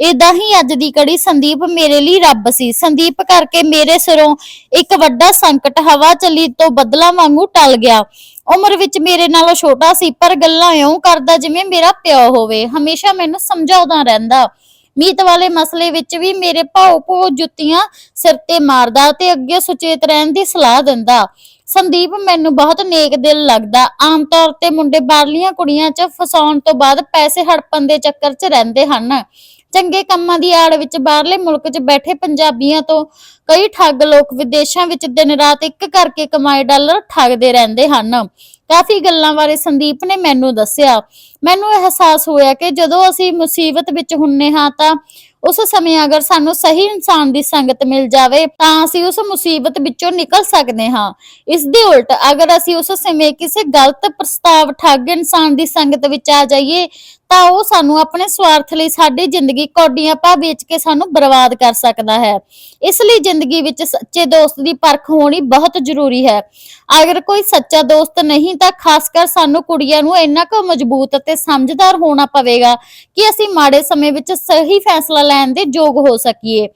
ਇਦਾਂ ਹੀ ਅੱਜ ਦੀ ਘੜੀ ਸੰਦੀਪ ਮੇਰੇ ਲਈ ਰੱਬ ਸੀ। ਸੰਦੀਪ ਕਰਕੇ ਮੇਰੇ ਸਿਰੋਂ ਇੱਕ ਵੱਡਾ ਸੰਕਟ ਹਵਾ ਚੱਲੀ ਤੋਂ ਬਦਲਾ ਵਾਂਗੂ ਟਲ ਗਿਆ। ਉਮਰ ਵਿੱਚ ਮੇਰੇ ਨਾਲੋਂ ਛੋਟਾ ਸੀ, ਪਰ ਗੱਲਾਂ ਇਉਂ ਕਰਦਾ ਜਿਵੇਂ ਮੇਰਾ ਪਿਓ ਹੋਵੇ। ਹਮੇਸ਼ਾ ਮੈਨੂੰ ਸਮਝਾਉਂਦਾ ਰਹਿੰਦਾ। ਮੀਤ ਵਾਲੇ ਮਸਲੇ ਵਿੱਚ ਵੀ ਮੇਰੇ ਭਾਉ ਭੋ ਜੁੱਤੀਆਂ ਸਿਰ ਤੇ ਮਾਰਦਾ ਤੇ ਅੱਗੇ ਸੁਚੇਤ ਰਹਿਣ ਦੀ ਸਲਾਹ ਦਿੰਦਾ। ਸੰਦੀਪ ਮੈਨੂੰ ਬਹੁਤ ਨੇਕ ਦਿਲ ਲੱਗਦਾ। ਆਮ ਤੌਰ ਤੇ ਮੁੰਡੇ ਬਾਹਰਲੀਆਂ ਕੁੜੀਆਂ 'ਚ ਫਸਾਉਣ ਤੋਂ ਬਾਅਦ ਪੈਸੇ ਹੜਪਣ ਦੇ ਚੱਕਰ 'ਚ ਰਹਿੰਦੇ ਹਨ। ਚੰਗੇ ਕੰਮਾਂ ਦੀ ਆੜ ਵਿੱਚ ਬਾਹਰਲੇ ਮੁਲਕ 'ਚ ਬੈਠੇ ਪੰਜਾਬੀਆਂ ਤੋਂ ਕਈ ਠੱਗ ਲੋਕ ਵਿਦੇਸ਼ਾਂ ਵਿੱਚ ਦਿਨ ਰਾਤ ਇੱਕ ਕਰਕੇ ਕਮਾਏ ਡਾਲਰ ਠੱਗਦੇ ਰਹਿੰਦੇ ਹਨ। ਕਾਫੀ ਗੱਲਾਂ ਬਾਰੇ ਸੰਦੀਪ ਨੇ ਮੈਨੂੰ ਦੱਸਿਆ। ਮੈਨੂੰ ਅਹਿਸਾਸ ਹੋਇਆ ਕਿ ਜਦੋਂ ਅਸੀਂ ਮੁਸੀਬਤ ਵਿੱਚ ਹੁੰਨੇ ਹਾਂ ਤਾਂ ਉਸ ਸਮੇਂ ਅਗਰ ਸਾਨੂੰ ਸਹੀ ਇਨਸਾਨ ਦੀ ਸੰਗਤ ਮਿਲ ਜਾਵੇ ਤਾਂ ਅਸੀਂ ਉਸ ਮੁਸੀਬਤ ਵਿੱਚੋਂ ਨਿਕਲ ਸਕਦੇ ਹਾਂ। ਇਸ ਦੇ ਉਲਟ ਅਗਰ ਅਸੀਂ ਉਸ ਸਮੇਂ ਕਿਸੇ ਗਲਤ ਪ੍ਰਸਤਾਵ ਠੱਗ ਇਨਸਾਨ ਦੀ ਸੰਗਤ ਵਿੱਚ ਆ ਜਾਈਏ ਤਾਂ ਉਹ ਸਾਨੂੰ ਆਪਣੇ ਸਵਾਰਥ ਲਈ ਸਾਡੀ ਜ਼ਿੰਦਗੀ ਕੌਡੀਆਂ ਪਾ ਵੇਚ ਕੇ ਸਾਨੂੰ ਬਰਬਾਦ ਕਰ ਸਕਦਾ ਹੈ। ਇਸ ਲਈ ਜ਼ਿੰਦਗੀ ਵਿੱਚ ਸੱਚੇ ਦੋਸਤ ਦੀ ਪਰਖ ਹੋਣੀ ਬਹੁਤ ਜ਼ਰੂਰੀ ਹੈ। ਅਗਰ ਕੋਈ ਸੱਚਾ ਦੋਸਤ ਨਹੀਂ ਤਾਂ ਖਾਸ ਕਰ ਸਾਨੂੰ ਕੁੜੀਆਂ ਨੂੰ ਇੰਨਾ ਕੁ ਮਜ਼ਬੂਤ ਅਤੇ ਸਮਝਦਾਰ ਹੋਣਾ ਪਵੇਗਾ ਕਿ ਅਸੀਂ ਮਾੜੇ ਸਮੇਂ ਵਿੱਚ ਸਹੀ ਫੈਸਲਾ ਲੈਣ ਦੇ ਯੋਗ ਹੋ ਸਕੀਏ।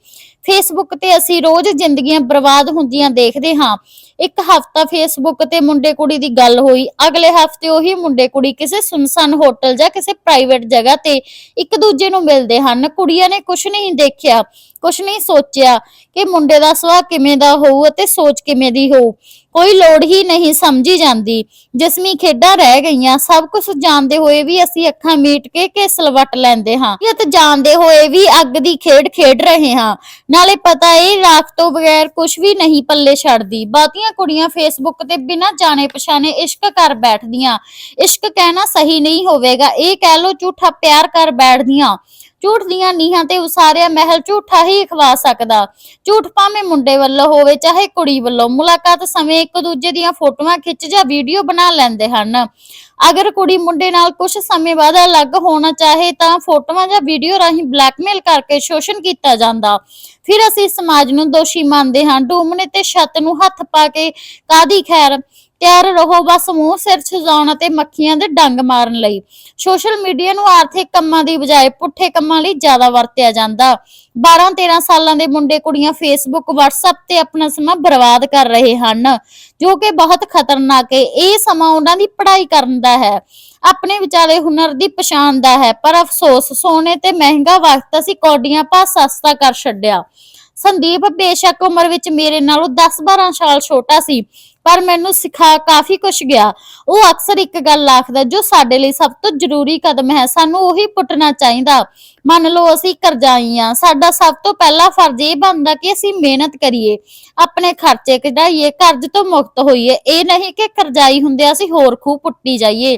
ਫੇਸਬੁੱਕ ਤੇ ਅਸੀਂ ਰੋਜ਼ ਜ਼ਿੰਦਗੀਆਂ ਬਰਬਾਦ ਹੁੰਦੀਆਂ ਦੇਖਦੇ ਹਾਂ। ਇੱਕ ਹਫਤਾ ਫੇਸਬੁੱਕ ਤੇ ਮੁੰਡੇ ਕੁੜੀ ਦੀ ਗੱਲ ਹੋਈ, ਅਗਲੇ ਹਫ਼ਤੇ ਉਹੀ ਮੁੰਡੇ ਕੁੜੀ ਕਿਸੇ ਸੁਨਸਾਨ ਹੋਟਲ ਜਾਂ ਕਿਸੇ ਪ੍ਰਾਈਵੇਟ ਜਗ੍ਹਾ ਤੇ ਇੱਕ ਦੂਜੇ ਨੂੰ ਮਿਲਦੇ ਹਨ। ਕੁੜੀਆਂ ਨੇ ਕੁਝ ਨਹੀਂ ਦੇਖਿਆ। ਕੁਝ ਨਹੀਂ ਸੋਚਿਆ ਕਿ ਮੁੰਡੇ ਦਾ ਸੁਭਾਅ ਕਿਵੇਂ ਦਾ ਹੋਊ ਅਤੇ ਸੋਚ ਕਿਵੇਂ ਦੀ ਹੋਊ। ਕੋਈ ਲੋੜ ਹੀ ਨਹੀਂ ਸਮਝੀ ਜਾਂਦੀ। ਜਿਸਮੀ ਖੇਡਾਂ ਰਹਿ ਗਈਆਂ, ਸਭ ਕੁਝ ਜਾਣਦੇ ਹੋਏ ਵੀ ਅਸੀਂ ਅੱਖਾਂ ਮੀਟ ਕੇ ਕੇਸਲ ਵੱਟ ਲੈਂਦੇ ਹਾਂ। ਇਹ ਤਾਂ ਜਾਣਦੇ ਹੋਏ ਵੀ ਅੱਗ ਦੀ ਖੇਡ ਖੇਡ ਰਹੇ ਹਾਂ। ਨਾਲੇ ਪਤਾ ਇਹ ਰਾਖ ਤੋਂ ਬਗੈਰ ਕੁਝ ਵੀ ਨਹੀਂ ਪੱਲੇ ਛੱਡਦੀ। ਬਾਤੀਆਂ ਕੁੜੀਆਂ ਫੇਸਬੁੱਕ ਤੇ ਬਿਨਾਂ ਜਾਣੇ ਪਛਾਣੇ ਇਸ਼ਕ ਕਰ ਬੈਠਦੀਆਂ। ਇਸ਼ਕ ਕਹਿਣਾ ਸਹੀ ਨਹੀਂ ਹੋਵੇਗਾ। ਇਹ ਕਹਿ ਲੋ ਝੂਠਾ ਪਿਆਰ ਕਰ ਬੈਠਦੀਆਂ। ਝੂਠ ਦੀਆਂ ਨੀਹਾਂ ਤੇ ਉਸਾਰਿਆ ਮਹਿਲ ਝੂਠਾ ਹੀ ਖਵਾ ਸਕਦਾ। ਝੂਠ ਭਾਵੇਂ ਮੁੰਡੇ ਵੱਲੋਂ ਹੋਵੇ, ਚਾਹੇ ਕੁੜੀ ਵੱਲੋਂ। ਮੁਲਾਕਾਤ ਸਮੇਂ ਇੱਕ ਦੂਜੇ ਦੀਆਂ ਫੋਟੋਆਂ ਖਿੱਚ ਜਾਂ ਵੀਡੀਓ ਬਣਾ ਲੈਂਦੇ ਹਨ। ਅਗਰ ਕੁੜੀ ਮੁੰਡੇ ਨਾਲ ਕੁਝ ਸਮੇਂ ਬਾਅਦ ਅਲੱਗ ਹੋਣਾ ਚਾਹੇ ਤਾਂ ਫੋਟੋਆਂ ਜਾਂ ਵੀਡੀਓ ਰਾਹੀਂ ਬਲੈਕਮੇਲ ਕਰਕੇ ਸ਼ੋਸ਼ਣ ਕੀਤਾ ਜਾਂਦਾ। ਫਿਰ ਅਸੀਂ ਸਮਾਜ ਨੂੰ ਦੋਸ਼ੀ ਮੰਨਦੇ ਹਾਂ। ਡੂਮਣੇ ਤੇ ਛੱਤ ਨੂੰ ਹੱਥ ਪਾ ਕੇ ਕਾਦੀ ਖੈਰ? ਤਿਆਰ ਰਹੋ ਬਸ ਮੂੰਹ ਸਿਰ ਛੁਜਾਉਣ ਅਤੇ ਮੱਖੀਆਂ ਦੇ ਡੰਗ ਮਾਰਨ ਲਈ। ਸੋਸ਼ਲ ਮੀਡੀਆ ਨੂੰ ਆਰਥਿਕ ਕੰਮਾਂ ਦੀ ਬਜਾਏ ਪੁੱਠੇ ਕੰਮਾਂ ਲਈ ਜ਼ਿਆਦਾ ਵਰਤਿਆ ਜਾਂਦਾ। 12-13 ਸਾਲਾਂ ਦੇ ਮੁੰਡੇ ਕੁੜੀਆਂ ਫੇਸਬੁੱਕ WhatsApp ਤੇ ਆਪਣਾ ਸਮਾਂ ਬਰਬਾਦ ਕਰ ਰਹੇ ਹਨ, ਜੋ ਕਿ ਬਹੁਤ ਖਤਰਨਾਕ ਹੈ। ਇਹ ਸਮਾਂ ਉਹਨਾਂ ਦੀ ਪੜ੍ਹਾਈ ਕਰਨ ਦਾ ਹੈ, ਆਪਣੇ ਵਿਚਾਲੇ ਹੁਨਰ ਦੀ ਪਛਾਣ ਦਾ ਹੈ। ਪਰ ਅਫਸੋਸ, ਸੋਨੇ ਤੇ ਮਹਿੰਗਾ ਵਕਤ ਅਸੀਂ ਕੌਡੀਆਂ ਪਾ ਸਸਤਾ ਕਰ ਛੱਡਿਆ। ਸੰਦੀਪ ਬੇਸ਼ੱਕ ਉਮਰ ਵਿੱਚ ਮੇਰੇ ਨਾਲੋਂ 10-12 ਸਾਲ ਛੋਟਾ ਸੀ, ਪਰ ਮੈਨੂੰ ਸਿਖਾ ਕਾਫੀ ਕੁਝ ਗਿਆ। ਉਹ ਅਕਸਰ ਇੱਕ ਗੱਲ ਆਖਦਾ, ਜੋ ਸਾਡੇ ਲਈ ਸਭ ਤੋਂ ਜ਼ਰੂਰੀ ਕਦਮ ਹੈ, ਸਾਨੂੰ ਉਹੀ ਪੁੱਟਣਾ ਚਾਹੀਦਾ। ਮੰਨ ਲਓ, ਅਸੀਂ ਕਰਜ਼ਾਈ ਆ ਸਾਡਾ ਸਭ ਤੋਂ ਪਹਿਲਾ ਫਰਜ਼ ਇਹ ਬਣਦਾ ਕਿ ਅਸੀਂ ਮਿਹਨਤ ਕਰੀਏ, ਆਪਣੇ ਖਰਚੇ ਕਢਾਈਏ, ਕਰਜ਼ ਤੋਂ ਮੁਕਤ ਹੋਈਏ। ਇਹ ਨਹੀਂ ਕਿ ਕਰਜ਼ਾਈ ਹੁੰਦੇ ਅਸੀਂ ਹੋਰ ਖੂਹ ਪੁੱਟੀ ਜਾਈਏ।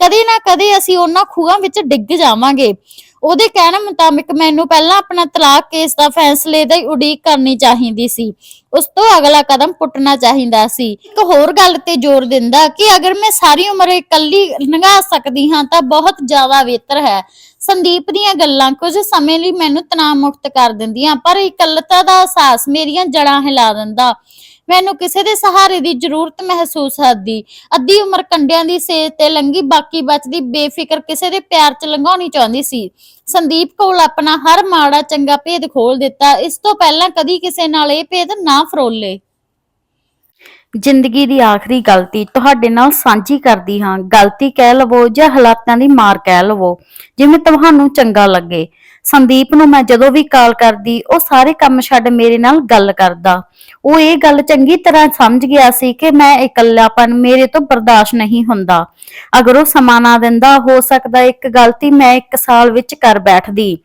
ਕਦੇ ਨਾ ਕਦੇ ਅਸੀਂ ਉਹਨਾਂ ਖੂਹਾਂ ਵਿੱਚ ਡਿੱਗ ਜਾਵਾਂਗੇ। ਉਹਦੇ ਕਹਿਣ ਮੁਤਾਬਿਕ ਮੈਨੂੰ ਪਹਿਲਾਂ ਆਪਣਾ ਤਲਾਕ ਕੇਸ ਦਾ ਫੈਸਲੇ ਦੀ ਉਡੀਕ ਕਰਨੀ ਚਾਹੀਦੀ ਸੀ। ਉਸ ਤੋਂ ਅਗਲਾ ਕਦਮ ਪੁੱਟਣਾ ਚਾਹੀਦਾ ਸੀ। ਇੱਕ ਹੋਰ ਗੱਲ ਤੇ ਜ਼ੋਰ ਦਿੰਦਾ ਕਿ ਅਗਰ ਮੈਂ ਸਾਰੀ ਉਮਰ ਇਕੱਲੀ ਲੰਘਾ ਸਕਦੀ ਹਾਂ ਤਾਂ ਬਹੁਤ ਜ਼ਿਆਦਾ ਬਿਹਤਰ ਹੈ। ਸੰਦੀਪ ਦੀਆਂ ਗੱਲਾਂ ਕੁਝ ਸਮੇਂ ਲਈ ਮੈਨੂੰ ਤਣਾਅ ਮੁਕਤ ਕਰ ਦਿੰਦੀਆਂ, ਪਰ ਇਕੱਲਤਾ ਦਾ ਅਹਿਸਾਸ ਮੇਰੀਆਂ ਜੜਾਂ ਹਿਲਾ ਦਿੰਦਾ। ਮੈਨੂੰ ਕਿਸੇ ਦੇ ਸਹਾਰੇ ਦੀ ਜ਼ਰੂਰਤ ਮਹਿਸੂਸ ਹੁੰਦੀ। ਅੱਧੀ ਉਮਰ ਕੰਡਿਆਂ ਦੀ ਸੇਜ ਤੇ ਲੰਗੀ ਬਾਕੀ ਬਚਦੀ ਬੇਫਿਕਰ ਕਿਸੇ ਦੇ ਪਿਆਰ ਚ ਲੰਘਾਉਣੀ ਚਾਹੁੰਦੀ ਸੀ। ਸੰਦੀਪ ਕੋਲ ਆਪਣਾ ਹਰ ਮਾੜਾ ਚੰਗਾ ਭੇਦ ਖੋਲ ਦਿੱਤਾ। ਇਸ ਤੋਂ ਪਹਿਲਾਂ ਕਦੀ ਕਿਸੇ ਨਾਲ ਇਹ ਭੇਦ ਨਾ ਫਰੋਲੇ। ਜ਼ਿੰਦਗੀ ਦੀ ਆਖਰੀ ਗਲਤੀ ਤੁਹਾਡੇ ਨਾਲ ਸਾਂਝੀ ਕਰਦੀ ਹਾਂ। ਗਲਤੀ ਕਹਿ ਲਵੋ ਜਾਂ ਹਾਲਾਤਾਂ ਦੀ ਮਾਰ ਕਹਿ ਲਵੋ। ਜਿਵੇਂ ਤੁਹਾਨੂੰ ਚੰਗਾ ਲੱਗੇ। ਸੰਦੀਪ ਨੂੰ ਮੈਂ ਜਦੋਂ ਵੀ ਕਾਲ ਕਰਦੀ, ਉਹ ਸਾਰੇ ਕੰਮ ਛੱਡ ਮੇਰੇ ਨਾਲ ਗੱਲ ਕਰਦਾ। ਉਹ ਇਹ ਗੱਲ ਚੰਗੀ ਤਰ੍ਹਾਂ ਸਮਝ ਗਿਆ ਸੀ ਕਿ ਮੈਂ ਇਕੱਲਾਪਨ ਮੇਰੇ ਤੋਂ ਬਰਦਾਸ਼ਤ ਨਹੀਂ ਹੁੰਦਾ। ਅਗਰ ਉਹ ਸਮਾਂ ਨਾ ਦਿੰਦਾ, ਹੋ ਸਕਦਾ ਇੱਕ ਗਲਤੀ ਮੈਂ ਇੱਕ ਸਾਲ ਵਿੱਚ ਕਰ ਬੈਠਦੀ।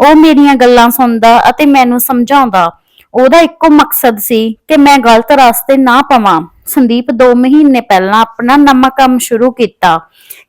ਉਹ ਮੇਰੀਆਂ ਗੱਲਾਂ ਸੁਣਦਾ ਅਤੇ ਮੈਨੂੰ ਸਮਝਾਉਂਦਾ। ਉਹਦਾ ਇੱਕੋ ਮਕਸਦ ਸੀ ਕਿ ਮੈਂ ਗਲਤ ਰਸਤੇ ਨਾ ਪਵਾਂ। ਸੰਦੀਪ 2 ਮਹੀਨੇ ਪਹਿਲਾਂ ਆਪਣਾ ਨਵਾਂ ਕੰਮ ਸ਼ੁਰੂ ਕੀਤਾ।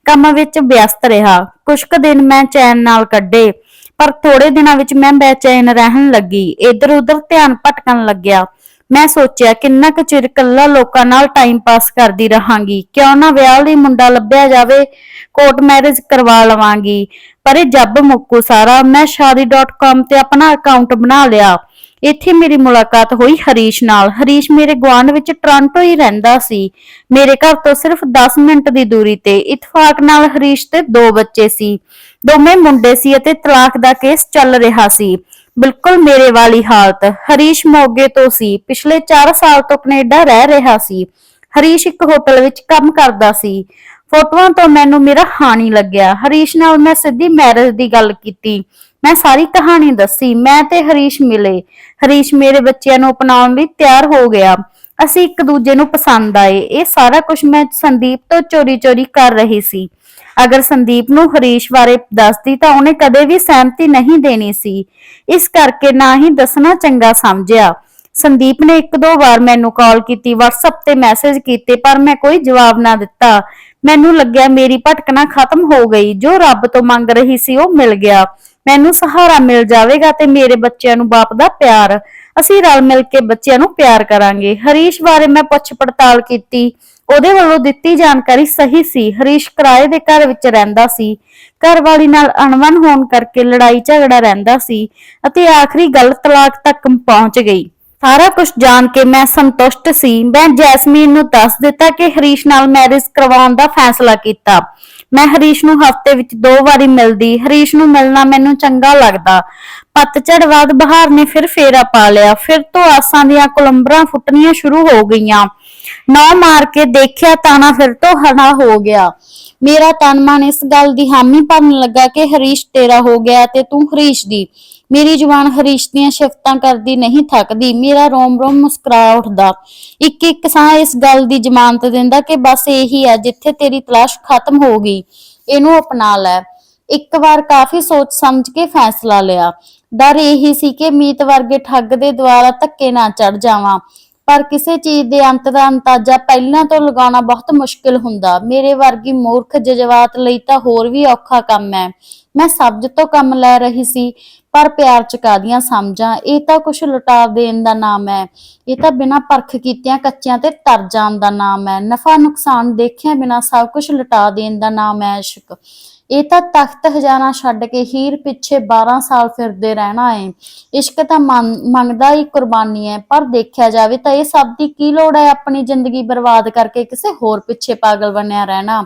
ਕੰਮ ਵਿੱਚ ਵਿਅਸਤ ਰਿਹਾ। ਕੁਝ ਕੁ ਦਿਨ ਮੈਂ ਚੈਨ ਨਾਲ ਕੱਢੇ। ਪਰ ਥੋੜੇ ਦਿਨਾਂ ਵਿੱਚ ਮੈਂ ਬੇਚੈਨ ਰਹਿਣ ਲੱਗੀ ਇੱਧਰ ਉੱਧਰ ਧਿਆਨ ਭਟਕਣ ਲੱਗਿਆ। ਮੈਂ ਸੋਚਿਆ, ਕਿੰਨਾ ਕੁ ਚਿਰ ਇਕੱਲਾ ਲੋਕਾਂ ਨਾਲ ਟਾਈਮ ਪਾਸ ਕਰਦੀ ਰਹਾਂਗੀ, ਕਿਉਂ ਨਾ ਵਿਆਹ ਲਈ ਮੁੰਡਾ ਲੱਭਿਆ ਜਾਵੇ ਕੋਰਟ ਮੈਰਿਜ ਕਰਵਾ ਲਵਾਂਗੀ। ਪਰ ਇਹ ਜੱਬ ਮੁੱਕੂ ਸਾਰਾ, ਮੈਂ shaadi.com ਤੇ ਆਪਣਾ ਅਕਾਊਂਟ ਬਣਾ ਲਿਆ। ਇੱਥੇ ਮੇਰੀ ਮੁਲਾਕਾਤ ਹੋਈ ਹਰੀਸ਼ ਨਾਲ। ਹਰੀਸ਼ ਮੇਰੇ ਗੁਆਂਢ ਵਿੱਚ ਟੋਰਾਂਟੋ ਹੀ ਰਹਿੰਦਾ ਸੀ। ਮੇਰੇ ਘਰ ਤੋਂ ਸਿਰਫ 10 ਮਿੰਟ ਦੀ ਦੂਰੀ ਤੇ, ਇਤਫਾਕ ਨਾਲ ਹਰੀਸ਼ ਤੇ ਦੋ ਬੱਚੇ ਸੀ। ਦੋਵੇਂ ਮੁੰਡੇ ਸੀ ਅਤੇ ਤਲਾਕ ਦਾ ਕੇਸ ਚੱਲ ਰਿਹਾ ਸੀ। ਬਿਲਕੁਲ ਮੇਰੇ ਵਾਲੀ ਹਾਲਤ। ਹਰੀਸ਼ ਮੋਗੇ ਤੋਂ ਸੀ। ਪਿਛਲੇ 4 ਸਾਲ ਤੋਂ ਕੈਨੇਡਾ ਰਹਿ ਰਿਹਾ ਸੀ। ਹਰੀਸ਼ ਇੱਕ ਹੋਟਲ ਵਿੱਚ ਕੰਮ ਕਰਦਾ ਸੀ। ਫੋਟੋਆਂ ਤੋਂ ਮੈਨੂੰ ਮੇਰਾ ਹਾਨੀ ਲੱਗਿਆ। ਹਰੀਸ਼ ਨਾਲ ਮੈਂ ਸਿੱਧੀ ਮੈਰਿਜ ਦੀ ਗੱਲ ਕੀਤੀ। ਮੈਂ ਸਾਰੀ ਕਹਾਣੀ ਦੱਸੀ। ਮੈਂ ਤੇ ਹਰੀਸ਼ ਮਿਲੇ। ਹਰੀਸ਼ ਮੇਰੇ ਬੱਚਿਆਂ ਨੂੰ ਅਪਣਾਉਣ ਲਈ ਤਿਆਰ ਹੋ ਗਿਆ। ਅਸੀਂ ਇੱਕ ਦੂਜੇ ਨੂੰ ਪਸੰਦ ਆਏ। ਇਹ ਸਾਰਾ ਕੁਝ ਮੈਂ ਸੰਦੀਪ ਤੋਂ ਚੋਰੀ-ਚੋਰੀ ਕਰ ਰਹੀ ਸੀ। ਅਗਰ ਸੰਦੀਪ ਨੂੰ ਹਰੀਸ਼ ਬਾਰੇ ਦੱਸਦੀ ਤਾਂ ਉਹਨੇ ਕਦੇ ਵੀ ਸਹਿਮਤੀ ਨਹੀਂ ਦੇਣੀ ਸੀ। ਇਸ ਕਰਕੇ ਨਾ ਹੀ ਦੱਸਣਾ ਚੰਗਾ ਸਮਝਿਆ। ਸੰਦੀਪ ਨੇ ਇੱਕ ਦੋ ਵਾਰ ਮੈਨੂੰ ਕਾਲ ਕੀਤੀ, WhatsApp ਤੇ ਮੈਸੇਜ ਕੀਤੇ, ਪਰ ਮੈਂ ਕੋਈ ਜਵਾਬ ਨਾ ਦਿੱਤਾ। ਮੈਨੂੰ ਲੱਗਿਆ ਮੇਰੀ ਭਟਕਣਾ ਖਤਮ ਹੋ ਗਈ। ਜੋ ਰੱਬ ਤੋਂ ਮੰਗ ਰਹੀ ਸੀ ਉਹ ਮਿਲ ਗਿਆ। ਮੈਨੂੰ ਸਹਾਰਾ ਮਿਲ ਜਾਵੇਗਾ ਤੇ ਮੇਰੇ ਬੱਚਿਆਂ ਨੂੰ ਬਾਪ ਦਾ ਪਿਆਰ। ਅਸੀਂ ਰਲ ਮਿਲ ਕੇ ਬੱਚਿਆਂ ਨੂੰ ਪਿਆਰ ਕਰਾਂਗੇ। ਹਰੀਸ਼ ਬਾਰੇ ਮੈਂ ਪੁੱਛ ਪੜਤਾਲ ਕੀਤੀ। ਉਹਦੇ ਵੱਲੋਂ ਦਿੱਤੀ ਜਾਣਕਾਰੀ ਸਹੀ ਸੀ। ਹਰੀਸ਼ ਕਿਰਾਏ ਦੇ ਘਰ ਵਿੱਚ ਰਹਿੰਦਾ ਸੀ। ਘਰਵਾਲੀ ਨਾਲ ਅਣਬਣ ਹੋਣ ਕਰਕੇ ਲੜਾਈ ਝਗੜਾ ਰਹਿੰਦਾ ਸੀ ਅਤੇ ਆਖਰੀ ਗੱਲ ਤਲਾਕ ਤੱਕ ਪਹੁੰਚ ਗਈ। ਸਾਰਾ ਕੁਝ ਜਾਣ ਕੇ ਮੈਂ ਸੰਤੁਸ਼ਟ ਸੀ। ਮੈਂ ਜੈਸਮੀਨ ਨੂੰ ਦੱਸ ਦਿੱਤਾ ਕਿ ਹਰੀਸ਼ ਨਾਲ ਮੈਰਿਜ ਕਰਵਾਉਣ ਦਾ ਫੈਸਲਾ ਕੀਤਾ। ਮੈਂ ਹਰੀਸ਼ ਨੂੰ ਹਫ਼ਤੇ ਵਿੱਚ ਦੋ ਵਾਰੀ ਮਿਲਦੀ। ਹਰੀਸ਼ ਨੂੰ ਮਿਲਣਾ ਮੈਨੂੰ ਚੰਗਾ ਲੱਗਦਾ। ਪਤਝੜ ਬਾਅਦ ਬਹਾਰ ਨੇ ਫਿਰ ਫੇਰਾ ਪਾ ਲਿਆ। ਫਿਰ ਤੋਂ ਆਸਾਂ ਦੀਆਂ ਕੁਲੰਬਰਾਂ ਫੁੱਟਣੀਆਂ ਸ਼ੁਰੂ ਹੋ ਗਈਆਂ। ਨੌ ਮਾਰ ਕੇ ਦੇਖਿਆ ਤਾਣਾ ਫਿਰ ਤੋਂ ਹਰਾ ਹੋ ਗਿਆ। ਮੇਰਾ ਤਨ ਮਨ ਇਸ ਗੱਲ ਦੀ ਹਾਮੀ ਭਰਨ ਲੱਗਾ ਕਿ ਹਰੀਸ਼ ਤੇਰਾ ਹੋ ਗਿਆ ਤੇ ਤੂੰ ਹਰੀਸ਼ ਦੀ। ਮੇਰੀ ਜ਼ੁਬਾਨ ਹਰੀਸ਼ ਦੀਆਂ ਸ਼ਿਫਤਾਂ ਕਰਦੀ ਨਹੀਂ ਥੱਕਦੀ, ਮੇਰਾ ਰੋਮ ਰੋਮ ਮੁਸਕਰਾ ਉੱਠਦਾ। ਇੱਕ ਇੱਕ ਸਾਹ ਇਸ ਗੱਲ ਦੀ ਜ਼ਮਾਨਤ ਦਿੰਦਾ ਕਿ ਬਸ ਇਹੀ ਹੈ ਜਿੱਥੇ ਤੇਰੀ ਤਲਾਸ਼ ਖਤਮ ਹੋ ਗਈ, ਇਹਨੂੰ ਅਪਣਾ ਲੈ। ਇੱਕ ਵਾਰ ਕਾਫੀ ਸੋਚ ਸਮਝ ਕੇ ਫੈਸਲਾ ਲਿਆ। ਡਰ ਇਹੀ ਸੀ ਕਿ ਮੀਤ ਵਰਗੇ ਠੱਗ ਦੇ ਦੁਆਰਾ ਧੱਕੇ ਨਾ ਚੜ ਜਾਵਾਂ। ਪਰ ਕਿਸੇ ਚੀਜ਼ ਦੇ ਅੰਤ ਦਾ ਅੰਦਾਜ਼ਾ ਪਹਿਲਾਂ ਤੋਂ ਲਗਾਉਣਾ ਬਹੁਤ ਮੁਸ਼ਕਿਲ ਹੁੰਦਾ। ਮੇਰੇ ਵਰਗੀ ਮੂਰਖ ਜਜ਼ਬਾਤ ਲਈ ਤਾਂ ਹੋਰ ਵੀ ਔਖਾ ਕੰਮ ਹੈ। ਮੈਂ ਸਬਜ਼ ਤੋਂ ਕੰਮ ਲੈ ਰਹੀ ਸੀ, ਪਰ ਪਿਆਰ ਚ ਕਾਦੀਆਂ ਸਮਝਾਂ। ਇਹ ਤਾਂ ਕੁਛ ਲੁਟਾ ਦੇਣ ਦਾ ਨਾਮ ਹੈ। ਇਹ ਤਾਂ ਬਿਨਾਂ ਪਰਖ ਕੀਤਿਆਂ ਕੱਚਿਆਂ ਤੇ ਤਰ ਜਾਣ ਦਾ ਨਾਮ ਹੈ। ਨਫਾ ਨੁਕਸਾਨ ਦੇਖਿਆ ਬਿਨਾਂ ਸਭ ਕੁਝ ਲੁਟਾ ਦੇਣ ਦਾ ਨਾਮ ਹੈ ਇਸ਼ਕ ਇਹ ਤਾਂ ਤਖਤ ਹਜ਼ਾਰਾਂ ਛੱਡ ਕੇ ਹੀਰ ਪਿੱਛੇ 12 ਸਾਲ ਫਿਰਦੇ ਰਹਿਣਾ ਏ। ਇਸ਼ਕ ਤਾਂ ਮੰਗ- ਮੰਗਦਾ ਹੀ ਕੁਰਬਾਨੀ ਹੈ ਪਰ ਦੇਖਿਆ ਜਾਵੇ ਤਾਂ ਇਹ ਸਭ ਦੀ ਕੀ ਲੋੜ ਹੈ ਆਪਣੀ ਜ਼ਿੰਦਗੀ ਬਰਬਾਦ ਕਰਕੇ ਕਿਸੇ ਹੋਰ ਪਿੱਛੇ ਪਾਗਲ ਬਣਿਆ ਰਹਿਣਾ?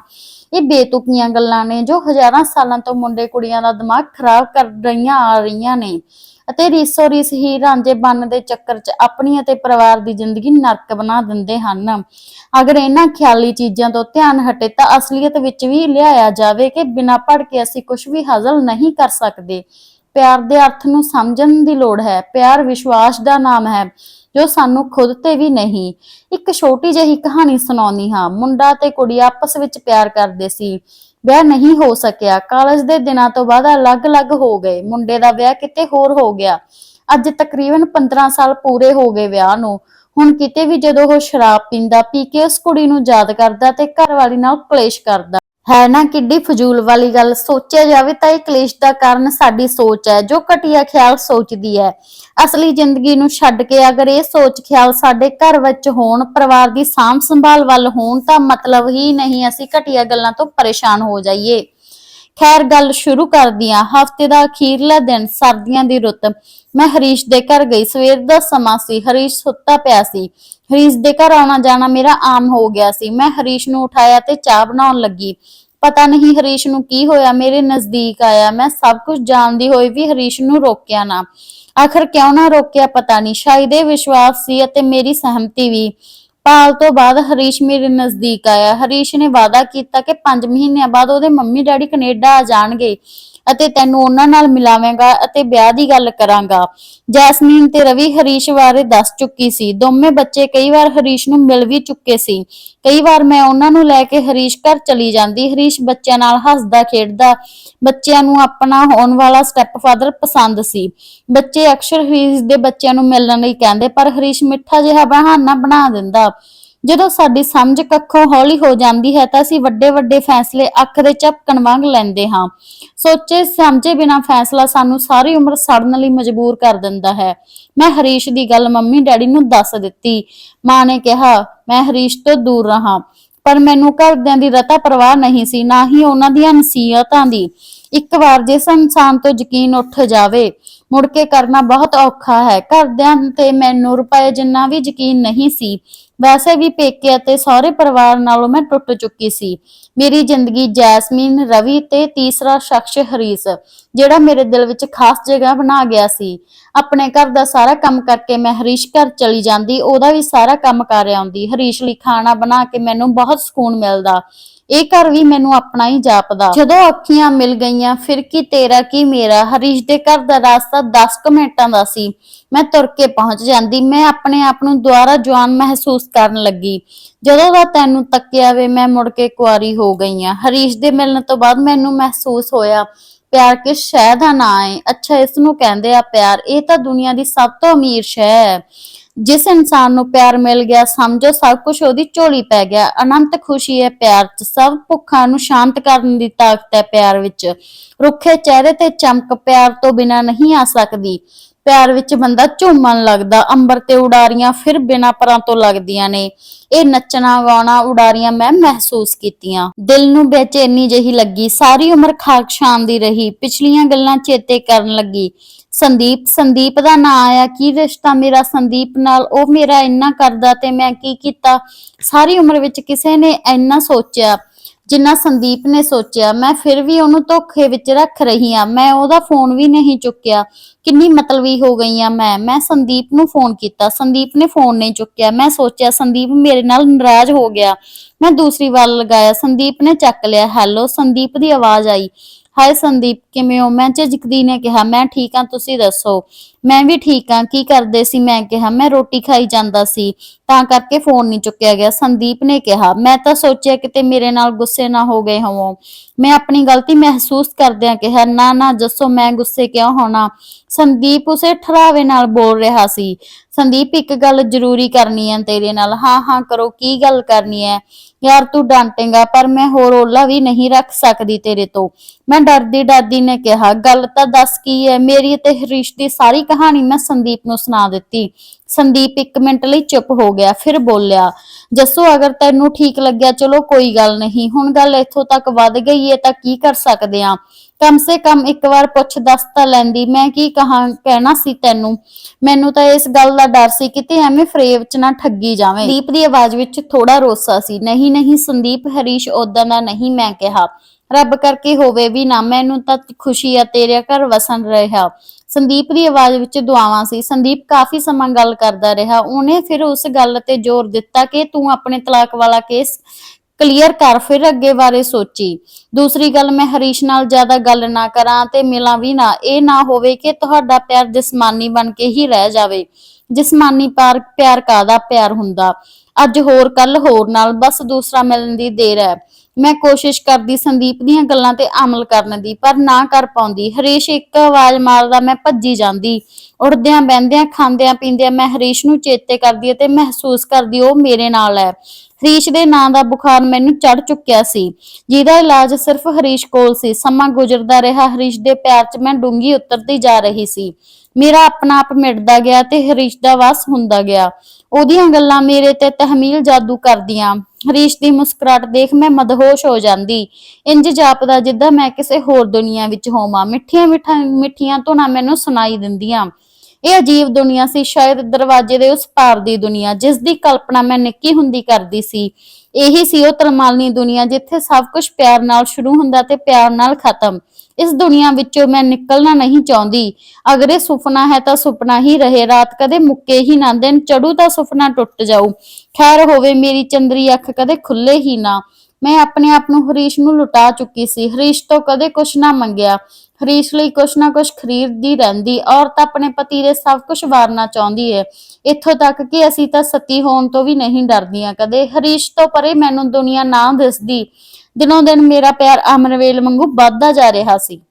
ਇਹ ਬੇਤੁਕੀਆਂ ਗੱਲਾਂ ਨੇ ਜੋ ਹਜ਼ਾਰਾਂ ਸਾਲਾਂ ਤੋਂ ਮੁੰਡੇ ਕੁੜੀਆਂ ਦਾ ਦਿਮਾਗ ਖਰਾਬ ਕਰ ਰਹੀਆਂ ਆ ਰਹੀਆਂ ਨੇ। ਅਤੇ ਰੀਸੋ ਰੀਸ ਹੀ ਰਾਂਝੇ ਬਣਨ ਦੇ ਚੱਕਰ 'ਚ ਆਪਣੀ ਅਤੇ ਪਰਿਵਾਰ ਦੀ ਜ਼ਿੰਦਗੀ ਨਰਕ ਬਣਾ ਦਿੰਦੇ ਹਨ। ਅਗਰ ਇਹਨਾਂ ਖਿਆਲੀ ਚੀਜ਼ਾਂ ਤੋਂ ਧਿਆਨ ਹਟੇ ਤਾਂ ਅਸਲੀਅਤ ਵਿੱਚ ਵੀ ਲਿਆਇਆ ਜਾਵੇ ਕਿ ਬਿਨਾਂ ਪੜ੍ਹ ਕੇ ਅਸੀਂ ਕੁਝ ਵੀ ਹਾਸਲ ਨਹੀਂ ਕਰ ਸਕਦੇ। ਪਿਆਰ ਦੇ ਅਰਥ ਨੂੰ ਸਮਝਣ ਦੀ ਲੋੜ ਹੈ। ਪਿਆਰ ਵਿਸ਼ਵਾਸ ਦਾ ਨਾਮ ਹੈ, ਜੋ ਸਾਨੂੰ ਖੁਦ ਤੇ ਵੀ ਨਹੀਂ। ਇੱਕ ਛੋਟੀ ਜਿਹੀ ਕਹਾਣੀ ਸੁਣਾਉਣੀ ਹਾਂ। ਮੁੰਡਾ ਤੇ ਕੁੜੀ ਆਪਸ ਵਿੱਚ ਪਿਆਰ ਕਰਦੇ ਸੀ। ਵਿਆਹ ਨਹੀਂ ਹੋ ਸਕਿਆ। ਕਾਲਜ ਦੇ ਦਿਨਾਂ ਤੋਂ ਬਾਅਦ ਅਲੱਗ-ਅਲੱਗ ਹੋ ਗਏ। ਮੁੰਡੇ ਦਾ ਵਿਆਹ ਕਿਤੇ ਹੋਰ ਹੋ ਗਿਆ। ਅੱਜ ਤਕਰੀਬਨ 15 ਸਾਲ ਪੂਰੇ ਹੋ ਗਏ ਵਿਆਹ ਨੂੰ। ਹੁਣ ਕਿਤੇ ਵੀ ਜਦੋਂ ਉਹ ਸ਼ਰਾਬ ਪੀਂਦਾ, ਪੀ ਕੇ ਉਸ ਕੁੜੀ ਨੂੰ ਯਾਦ ਕਰਦਾ ਤੇ ਘਰ ਵਾਲੀ ਨਾਲ ਕਲੇਸ਼ ਕਰਦਾ। ਹੈ ਨਾ ਕਿੱਡੀ ਫਜ਼ੂਲ ਵਾਲੀ ਗੱਲ। ਸੋਚਿਆ ਜਾਵੇ ਤਾਂ ਇਹ ਕਲੇਸ਼ ਦਾ ਕਾਰਨ ਸਾਡੀ ਸੋਚ ਹੈ, ਜੋ ਘਟੀਆ ਖਿਆਲ ਸੋਚਦੀ ਹੈ। ਅਸਲੀ ਜ਼ਿੰਦਗੀ ਨੂੰ ਛੱਡ ਕੇ ਅਗਰ ਇਹ ਸੋਚ ਖਿਆਲ ਸਾਡੇ ਘਰ ਵਿੱਚ ਹੋਣ, ਪਰਿਵਾਰ ਦੀ ਸਾਂਭ ਸੰਭਾਲ ਵੱਲ ਹੋਣ, ਤਾਂ ਮਤਲਬ ਹੀ ਨਹੀਂ ਅਸੀਂ ਘਟੀਆ ਗੱਲਾਂ ਤੋਂ ਪਰੇਸ਼ਾਨ ਹੋ ਜਾਈਏ। ਖੈਰ ਗੱਲ ਸ਼ੁਰੂ ਕਰਦੀ ਕਰਦੀਆਂ। ਹਫ਼ਤੇ ਦਾ ਅਖੀਰਲਾ ਦਿਨ ਸਰਦੀਆਂ ਦੀ ਰੁੱਤ। ਮੈਂ ਹਰੀਸ਼ ਦੇ ਘਰ ਗਈ। ਸਵੇਰ ਦਾ ਸਮਾਂ ਸੀ। ਹਰੀਸ਼ ਸੁੱਤਾ ਪਿਆ ਸੀ। ਹਰੀਸ਼ ਦੇ ਘਰ ਆਉਣਾ ਜਾਣਾ ਮੇਰਾ ਆਮ ਹੋ ਗਿਆ ਸੀ। ਮੈਂ ਹਰੀਸ਼ ਨੂੰ ਉਠਾਇਆ ਤੇ ਚਾਹ ਬਣਾਉਣ ਲੱਗੀ। ਪਤਾ ਨਹੀਂ ਹਰੀਸ਼ ਨੂੰ ਕੀ ਹੋਇਆ। ਮੇਰੇ ਨਜ਼ਦੀਕ ਆਇਆ। ਮੈਂ ਸਭ ਕੁਝ ਜਾਣਦੀ ਹੋਈ ਵੀ ਹਰੀਸ਼ ਨੂੰ ਰੋਕਿਆ ਨਾ। ਆਖਰ ਕਿਉਂ ਨਾ ਰੋਕਿਆ ਪਤਾ ਨਹੀਂ। ਸ਼ਾਇਦ ਇਹ ਵਿਸ਼ਵਾਸ ਸੀ ਅਤੇ ਮੇਰੀ ਸਹਿਮਤੀ ਵੀ। ਪਾਲ ਤੋਂ ਬਾਅਦ ਹਰੀਸ਼ ਮੇਰੇ ਨਜ਼ਦੀਕ ਆਇਆ। ਹਰੀਸ਼ ਨੇ ਵਾਅਦਾ ਕੀਤਾ ਕਿ 5 ਮਹੀਨਿਆਂ ਬਾਅਦ ਉਹਦੇ ਮੰਮੀ ਡੈਡੀ ਕੈਨੇਡਾ ਆ ਜਾਣਗੇ। ਅਤੇ ਤੈਨੂੰ ਉਹਨਾਂ ਨਾਲ ਮਿਲਾਵਾਂਗਾ ਅਤੇ ਵਿਆਹ ਦੀ ਗੱਲ ਕਰਾਂਗਾ। ਜੈਸਮੀਨ ਤੇ ਰਵੀ ਹਰੀਸ਼ ਬਾਰੇ ਦੱਸ ਚੁੱਕੀ ਸੀ। ਦੋਵੇਂ ਬੱਚੇ ਕਈ ਵਾਰ ਹਰੀਸ਼ ਨੂੰ ਮਿਲ ਵੀ ਚੁੱਕੇ ਸੀ। ਕਈ ਵਾਰ ਮੈਂ ਉਹਨਾਂ ਨੂੰ ਲੈ ਕੇ ਹਰੀਸ਼ ਘਰ ਚਲੀ ਜਾਂਦੀ। ਹਰੀਸ਼ ਬੱਚਿਆਂ ਨਾਲ ਹੱਸਦਾ, ਖੇਡਦਾ, ਬੱਚਿਆਂ ਨੂੰ ਆਪਣਾ ਹੋਣ ਵਾਲਾ ਸਟੈਪ ਫਾਦਰ ਪਸੰਦ ਸੀ। ਬੱਚੇ ਅਕਸਰ ਹਰੀਸ਼ ਦੇ ਬੱਚਿਆਂ ਨੂੰ ਮਿਲਣ ਲਈ ਕਹਿੰਦੇ, ਪਰ ਹਰੀਸ਼ ਮਿੱਠਾ ਜਿਹਾ ਬਹਾਨਾ ਬਣਾ ਦਿੰਦਾ। ਜਦੋਂ ਸਾਡੀ ਸਮਝ ਕੱਖੋਂ ਹੌਲੀ ਹੋ ਜਾਂਦੀ ਹੈ ਤਾਂ ਅਸੀਂ ਵੱਡੇ ਵੱਡੇ ਫੈਸਲੇ ਅੱਖ ਦੇ ਝਪਕਣ ਵਾਂਗ ਲੈਂਦੇ ਹਾਂ। ਸੋਚੇ ਸਮਝੇ ਬਿਨਾ ਫੈਸਲਾ ਸਾਨੂੰ ਸਾਰੀ ਉਮਰ ਸੜਨ ਲਈ ਮਜਬੂਰ ਕਰ ਦਿੰਦਾ ਹੈ। ਮੈਂ ਹਰੀਸ਼ ਦੀ ਗੱਲ ਮੰਮੀ ਡੈਡੀ ਨੂੰ ਦੱਸ ਦਿੱਤੀ। ਮਾਂ ਨੇ ਕਿਹਾ, ਮੈਂ ਹਰੀਸ਼ ਤੋਂ ਦੂਰ ਰਹਾ, ਪਰ ਮੈਨੂੰ ਘਰਦਿਆਂ ਦੀ ਰਤਾ ਪਰਵਾਹ ਨਹੀਂ ਸੀ, ਨਾ ਹੀ ਉਹਨਾਂ ਦੀਆਂ ਨਸੀਹਤਾਂ ਦੀ। ਇੱਕ ਵਾਰ ਜਿਸ ਇਨਸਾਨ ਤੋਂ ਯਕੀਨ ਉੱਠ ਜਾਵੇ, ਮੁੜ ਕੇ ਕਰਨਾ ਬਹੁਤ ਔਖਾ ਹੈ। ਘਰਦਿਆਂ ਤੇ ਮੈਨੂੰ ਰੁਪਏ ਜਿੰਨਾ ਵੀ ਯਕੀਨ ਨਹੀਂ ਸੀ, ਵੈਸੇ ਵੀ ਪੇਕੇ ਅਤੇ ਸਹੁਰੇ ਪਰਿਵਾਰ ਨਾਲੋਂ ਮੈਂ ਟੁੱਟ ਚੁੱਕੀ ਸੀ। ਮੇਰੀ ਜ਼ਿੰਦਗੀ ਜੈਸਮੀਨ, ਰਵੀ ਤੇ ਤੀਸਰਾ ਸ਼ਖਸ ਹਰੀਸ, ਜਿਹੜਾ ਮੇਰੇ ਦਿਲ ਵਿੱਚ ਖਾਸ ਜਗ੍ਹਾ ਬਣਾ ਗਿਆ ਸੀ। ਆਪਣੇ ਘਰ ਦਾ ਸਾਰਾ ਕੰਮ ਕਰਕੇ ਮੈਂ ਹਰੀਸ਼ ਘਰ ਚਲੀ ਜਾਂਦੀ, ਉਹਦਾ ਵੀ ਸਾਰਾ ਕੰਮ ਕਰ ਆਉਂਦੀ। ਹਰੀਸ਼ ਲਈ ਖਾਣਾ ਬਣਾ ਕੇ ਮੈਨੂੰ ਬਹੁਤ ਸਕੂਨ ਮਿਲਦਾ। ਇਹ ਘਰ ਵੀ ਮੈਨੂੰ ਆਪਣਾ ਹੀ ਜਾਪਦਾ। ਜਦੋਂ ਅੱਖੀਆਂ ਮਿਲ ਗਈਆਂ, ਫਿਰ ਕੀ ਤੇਰਾ ਕੀ ਮੇਰਾ? ਹਰੀਸ਼ ਦੇ ਘਰ ਦਾ ਰਸਤਾ 10 ਮਿੰਟਾਂ ਦਾ ਸੀ। ਮੈਂ ਤੁਰ ਕੇ ਪਹੁੰਚ ਜਾਂਦੀ। ਮੈਂ ਆਪਣੇ ਆਪ ਨੂੰ ਦੁਆਰਾ ਜਵਾਨ ਮਹਿਸੂਸ ਕਰਨ ਲੱਗੀ। ਜਦੋਂ ਦਾ ਤੈਨੂੰ ਤੱਕਿਆ ਵੇ, ਮੈਂ ਮੁੜ ਕੇ ਕੁਆਰੀ ਹੋ ਗਈ ਆ ਹਰੀਸ਼ ਦੇ ਮਿਲਣ ਤੋਂ ਬਾਅਦ ਮੈਨੂੰ ਮਹਿਸੂਸ ਹੋਇਆ, ਪਿਆਰ ਕਿਸ ਸ਼ੈ ਦਾ ਨਾਂ ਹੈ ਅੱਛਾ, ਇਸ ਨੂੰ ਕਹਿੰਦੇ ਆ ਪਿਆਰ। ਇਹ ਤਾਂ ਦੁਨੀਆ ਦੀ ਸਭ ਤੋਂ ਅਮੀਰ ਸ਼ੈ ਹੈ। ਜਿਸ ਇਨਸਾਨ ਨੂੰ ਪਿਆਰ ਮਿਲ ਗਿਆ, ਸਮਝੋ ਸਭ ਕੁਝ ਉਹਦੀ ਝੋਲੀ ਪੈ ਗਿਆ। ਅਨੰਤ ਖੁਸ਼ੀ ਹੈ ਪਿਆਰ 'ਚ। ਸਭ ਭੁੱਖਾਂ ਨੂੰ ਸ਼ਾਂਤ ਕਰਨ ਦੀ ਤਾਕਤ ਹੈ ਪਿਆਰ ਵਿੱਚ। ਰੁੱਖੇ ਚਿਹਰੇ ਤੇ ਚਮਕ ਪਿਆਰ ਤੋਂ ਬਿਨਾ ਨਹੀਂ ਆ ਸਕਦੀ। ਪਿਆਰ ਵਿੱਚ ਬੰਦਾ ਝੂਮਣ ਲੱਗਦਾ, ਅੰਬਰ ਤੇ ਉਡਾਰੀਆਂ ਫਿਰ ਬਿਨਾ ਪਰਾਂ ਤੋਂ ਲੱਗਦੀਆਂ ਨੇ। ਇਹ ਨੱਚਣਾ, ਗਾਉਣਾ, ਉਡਾਰੀਆਂ ਮੈਂ ਮਹਿਸੂਸ ਕੀਤੀਆਂ। ਦਿਲ ਨੂੰ ਬੇਚੈਨੀ ਜਿਹੀ ਲੱਗੀ, ਸਾਰੀ ਉਮਰ ਖਾਕ ਸ਼ਾਨ ਦੀ ਰਹੀ, ਪਿਛਲੀਆਂ ਗੱਲਾਂ ਚੇਤੇ ਕਰਨ ਲੱਗੀ। ਸੰਦੀਪ ਸੰਦੀਪ ਦਾ ਨਾਂ ਆਇਆ, ਕੀ ਰਿਸ਼ਤਾ ਮੇਰਾ ਸੰਦੀਪ ਨਾਲ? ਉਹ ਮੇਰਾ ਇੰਨਾ ਕਰਦਾ ਤੇ ਮੈਂ ਕੀ ਕੀਤਾ? ਸਾਰੀ ਉਮਰ ਵਿੱਚ ਕਿਸੇ ਨੇ ਇੰਨਾ ਸੋਚਿਆ। ਜਿੰਨਾ ਸੰਦੀਪ ਨੇ ਸੋਚਿਆ, ਮੈਂ ਫਿਰ ਵੀ ਉਹਨੂੰ ਧੋਖੇ ਵਿੱਚ ਰੱਖ ਰਹੀ ਆ ਮੈਂ ਉਹਦਾ ਫੋਨ ਵੀ ਨਹੀਂ ਚੁੱਕਿਆ। ਕਿੰਨੀ ਮਤਲਬੀ ਹੋ ਗਈ ਆ ਮੈਂ। ਮੈਂ ਸੰਦੀਪ ਨੂੰ ਫੋਨ ਕੀਤਾ। ਸੰਦੀਪ ਨੇ ਫੋਨ ਨਹੀਂ ਚੁੱਕਿਆ। ਮੈਂ ਸੋਚਿਆ, ਸੰਦੀਪ ਮੇਰੇ ਨਾਲ ਨਾਰਾਜ਼ ਹੋ ਗਿਆ। ਮੈਂ ਦੂਸਰੀ ਵਾਰ ਲਗਾਇਆ। ਸੰਦੀਪ ਨੇ ਚੱਕ ਲਿਆ। ਹੈਲੋ, ਸੰਦੀਪ ਦੀ ਆਵਾਜ਼ ਆਈ। ਹਾਏ ਸੰਦੀਪ, ਕਿਵੇਂ ਹੋ? ਮੈਂ ਝਿਜਕਦੀ ਨੇ ਕਿਹਾ, ਮੈਂ ਠੀਕ ਹਾਂ, ਤੁਸੀਂ ਦੱਸੋ? ਮੈਂ ਵੀ ਠੀਕ ਹਾਂ, ਕੀ ਕਰਦੇ ਸੀ? ਮੈਂ ਕਿਹਾ, ਮੈਂ ਰੋਟੀ ਖਾਈ ਜਾਂਦਾ ਸੀ। ਤਾਂ ਕਰਕੇ ਫੋਨ ਨਹੀਂ ਚੁੱਕਿਆ ਗਿਆ। ਸੰਦੀਪ ਨੇ ਕਿਹਾ, ਮੈਂ ਤਾਂ ਸੋਚਿਆ ਕਿਤੇ ਮੇਰੇ ਨਾਲ ਗੁੱਸੇ ਨਾ ਹੋ ਗਏ ਹੋਵੋ। ਮੈਂ ਆਪਣੀ ਗਲਤੀ ਮਹਿਸੂਸ ਕਰਦਿਆਂ ਕਿਹਾ, ਨਾ ਨਾ ਜੱਸੋ ਮੈਂ ਗੁੱਸੇ ਕਿਉਂ ਹੋਣਾ? ਸੰਦੀਪ ਉਸੇ ਠਰਾਵੇ ਨਾਲ ਬੋਲ ਰਿਹਾ ਸੀ। ਸੰਦੀਪ, ਇੱਕ ਗੱਲ ਜ਼ਰੂਰੀ ਕਰਨੀ ਹੈ ਤੇਰੇ ਨਾਲ। ਹਾਂ ਹਾਂ, ਕਰੋ, ਕੀ ਗੱਲ ਕਰਨੀ ਹੈ? ਯਾਰ, ਤੂੰ ਡਾਂਟੇਗਾ, ਪਰ ਮੈਂ ਹੋਰ ਓਲਾ ਵੀ ਨਹੀਂ ਰੱਖ ਸਕਦੀ ਤੇਰੇ ਤੋਂ। ਮੈਂ ਡਰਦੀ ਡਰਦੀ ਨੇ ਕਿਹਾ, ਗੱਲ ਤਾਂ ਦੱਸ ਕੀ ਹੈ? ਮੇਰੀ ਤੇ ਹਰੀਸ਼ ਦੀ ਸਾਰੀ ਕਹਾਣੀ ਮੈਂ ਸੰਦੀਪ ਨੂੰ ਸੁਣਾ ਦਿੱਤੀ। ਸੰਦੀਪ ਇੱਕ ਮਿੰਟ ਲਈ ਚੁੱਪ ਹੋ ਗਿਆ, ਫਿਰ ਬੋਲਿਆ, ਜੱਸੋ, ਅਗਰ ਤੈਨੂੰ ਠੀਕ ਲੱਗਿਆ, ਚਲੋ ਕੋਈ ਗੱਲ ਨਹੀਂ। ਹੁਣ ਗੱਲ ਇੱਥੋਂ ਤੱਕ ਵੱਧ ਗਈ ਏ ਤਾਂ ਕੀ ਕਰ ਸਕਦੇ ਆ? ਕਮ ਸੇ ਕਮ ਇੱਕ ਵਾਰ ਪੁੱਛ, ਦੱਸ ਤਾਂ ਲੈਂਦੀ, ਮੈਂ ਕੀ ਕਹਾਂ, ਕਹਿਣਾ ਸੀ ਤੈਨੂੰ। ਮੈਨੂੰ ਤਾਂ ਇਸ ਗੱਲ ਦਾ ਡਰ ਸੀ ਕਿਤੇ ਐਵੇਂ ਫਰੇਬ ਚ ਨਾ ਠੱਗੀ ਜਾਵੇਂ। ਦੀਪ ਦੀ ਆਵਾਜ਼ ਵਿੱਚ ਥੋੜਾ ਰੋਸਾ ਸੀ। ਨਹੀਂ ਨਹੀਂ ਸੰਦੀਪ, ਹਰੀਸ਼ ਉਦਾਂ ਦਾ ਨਹੀਂ, ਮੈਂ ਕਿਹਾ। ਰੱਬ ਕਰਕੇ ਹੋਵੇ ਵੀ ਨਾ, ਮੈਨੂੰ ਤਾਂ ਖੁਸ਼ੀ ਆ ਤੇਰੇ ਘਰ ਵਸਣ ਰਿਹਾ। ਸੰਦੀਪ ਦੀ ਆਵਾਜ਼ ਵਿੱਚ ਦੁਆਵਾਂ ਸੀ। ਸੰਦੀਪ ਕਾਫੀ ਸਮਾਂ ਗੱਲ ਕਰਦਾ ਰਿਹਾ। ਉਹਨੇ ਫਿਰ ਉਸ ਗੱਲ ਤੇ ਜ਼ੋਰ ਦਿੱਤਾ ਕਿ ਤੂੰ ਆਪਣੇ ਤਲਾਕ ਵਾਲਾ ਕੇਸ ਕਲੀਅਰ ਕਰ, ਫਿਰ ਅੱਗੇ ਬਾਰੇ ਸੋਚੀ। ਦੂਸਰੀ ਗੱਲ, ਮੈਂ ਹਰੀਸ਼ ਨਾਲ ਜ਼ਿਆਦਾ ਗੱਲ ਨਾ ਕਰਾਂ ਤੇ ਮਿਲਾਂ ਵੀ ਨਾ। ਇਹ ਨਾ ਹੋਵੇ ਕਿ ਤੁਹਾਡਾ ਪਿਆਰ ਜਿਸਮਾਨੀ ਬਣ ਕੇ ਹੀ ਰਹਿ ਜਾਵੇ। ਜਿਸਮਾਨੀ ਪਿਆਰ ਪਿਆਰ ਕਾਦਾ ਪਿਆਰ ਹੁੰਦਾ? ਅੱਜ ਹੋਰ ਕੱਲ ਹੋਰ ਨਾਲ। ਬਸ ਦੂਸਰਾ ਮਿਲਣ ਦੀ ਦੇਰ ਹੈ। ਮੈਂ ਕੋਸ਼ਿਸ਼ ਕਰਦੀ ਸੰਦੀਪ ਦੀਆਂ ਗੱਲਾਂ ਤੇ ਅਮਲ ਕਰਨ ਦੀ, ਪਰ ਨਾ ਕਰ ਪਾਉਂਦੀ। ਹਰੀਸ਼ ਇੱਕ ਆਵਾਜ਼ ਮਾਰਦਾ ਮੈਂ ਭੱਜੀ ਜਾਂਦੀ। ਉੜਦਿਆਂ ਬਹਿੰਦਿਆਂ, ਖਾਂਦਿਆਂ, ਪੀਂਦਿਆਂ ਮੈਂ ਹਰੀਸ਼ ਨੂੰ ਚੇਤੇ ਕਰਦੀ ਅਤੇ ਮਹਿਸੂਸ ਕਰਦੀ, ਉਹ ਮੇਰੇ ਨਾਲ ਹੈ। ਹਰੀਸ਼ ਦੇ ਨਾਂ ਦਾ ਬੁਖਾਰ ਮੈਨੂੰ ਚੜ ਚੁੱਕਿਆ ਸੀ। ਜਿਹਦਾ ਇਲਾਜ ਸਿਰਫ ਹਰੀਸ਼ ਕੋਲ ਸੀ। ਸਮਾਂ ਗੁਜ਼ਰਦਾ ਰਿਹਾ, ਹਰੀਸ਼ ਦੇ ਪਿਆਰ 'ਚ ਮੈਂ ਡੂੰਗੀ ਉਤਰਦੀ ਜਾ ਰਹੀ ਸੀ। ਮੇਰਾ ਆਪਣਾ ਆਪ ਮਿਟਦਾ ਗਿਆ ਤੇ ਹਰੀਸ਼ ਦਾ ਵਾਸ ਹੁੰਦਾ ਗਿਆ। ਉਹਦੀਆਂ ਗੱਲਾਂ ਮੇਰੇ ਤੇ ਤਹਿਮੀਲ ਜਾਦੂ ਕਰਦੀਆਂ। ਹਰੀਸ਼ ਦੀ ਮੁਸਕਰਾਟ ਦੇਖ ਮੈਂ ਮਦਹੋਸ਼ ਹੋ ਜਾਂਦੀ। ਇੰਜ ਜਾਪਦਾ ਜਿੱਦਾਂ ਮੈਂ ਕਿਸੇ ਹੋਰ ਦੁਨੀਆ ਵਿੱਚ ਹੋਵਾਂ। ਮਿੱਠੀਆਂ ਮਿੱਠਾਂ ਮਿੱਠੀਆਂ ਧੁਨਾਂ ਮੈਨੂੰ ਸੁਣਾਈ ਦਿੰਦੀਆਂ। ਇਹ ਅਜੀਬ ਦੁਨੀਆ ਸੀ, ਸ਼ਾਇਦ ਦਰਵਾਜ਼ੇ ਦੇ ਉਸ ਪਾਰ ਦੀ ਦੁਨੀਆ, ਜਿਸ ਦੀ ਕਲਪਨਾ ਮੈਂ ਨਿੱਕੀ ਹੁੰਦੀ ਕਰਦੀ ਸੀ। ਇਹੀ ਸੀ ਉਹ ਤਰਮਾਲਨੀ ਦੁਨੀਆ ਜਿੱਥੇ ਸਭ ਕੁਝ ਪਿਆਰ ਨਾਲ ਸ਼ੁਰੂ ਹੁੰਦਾ ਤੇ ਪਿਆਰ ਨਾਲ ਖਤਮ। ਇਸ ਦੁਨੀਆ ਵਿੱਚੋਂ ਮੈਂ ਨਿਕਲਣਾ ਨਹੀਂ ਚਾਹੁੰਦੀ। ਅਗਰ ਇਹ ਸੁਪਨਾ ਹੈ ਤਾਂ ਸੁਪਨਾ ਹੀ ਰਹੇ। ਰਾਤ ਕਦੇ ਮੁੱਕੇ ਹੀ ਨਾ, ਦਿਨ ਚੜੂ ਤਾਂ ਸੁਪਨਾ ਟੁੱਟ ਜਾਊ। ਖੈਰ ਹੋਵੇ ਮੇਰੀ ਚੰਦਰੀ ਅੱਖ ਕਦੇ ਖੁੱਲੇ ਹੀ ਨਾ। ਮੈਂ ਆਪਣੇ ਆਪ ਨੂੰ ਹਰੀਸ਼ ਨੂੰ ਲੁਟਾ ਚੁੱਕੀ ਸੀ। ਹਰੀਸ਼ ਤੋਂ ਕਦੇ ਕੁਛ ਨਾ ਮੰਗਿਆ। ਹਰੀਸ਼ ਲਈ ਕੁਛ ਨਾ ਕੁਛ ਖਰੀਦਦੀ ਰਹਿੰਦੀ। ਔਰਤ ਆਪਣੇ ਪਤੀ ਦੇ ਸਭ ਕੁਝ ਵਾਰਨਾ ਚਾਹੁੰਦੀ ਹੈ ਇੱਥੋਂ ਤੱਕ ਕਿ ਅਸੀਂ ਤਾਂ ਸਤੀ ਹੋਣ ਤੋਂ ਵੀ ਨਹੀਂ ਡਰਦੀਆਂ। ਕਦੇ ਹਰੀਸ਼ ਤੋਂ ਪਰੇ ਮੈਨੂੰ ਦੁਨੀਆ ਨਾ ਦਿਸਦੀ। ਦਿਨੋਂ ਦਿਨ ਮੇਰਾ ਪਿਆਰ ਅਮਰਵੇਲ ਵਾਂਗੂ ਵੱਧਦਾ ਜਾ ਰਿਹਾ ਸੀ।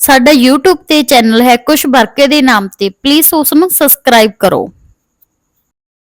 ਸਾਡਾ YouTube ਤੇ ਚੈਨਲ ਹੈ ਕੁਸ਼ ਬਰਕੇ ਦੇ ਨਾਮ ਤੇ। ਪਲੀਜ਼ ਉਸ ਨੂੰ ਸਬਸਕ੍ਰਾਈਬ ਕਰੋ।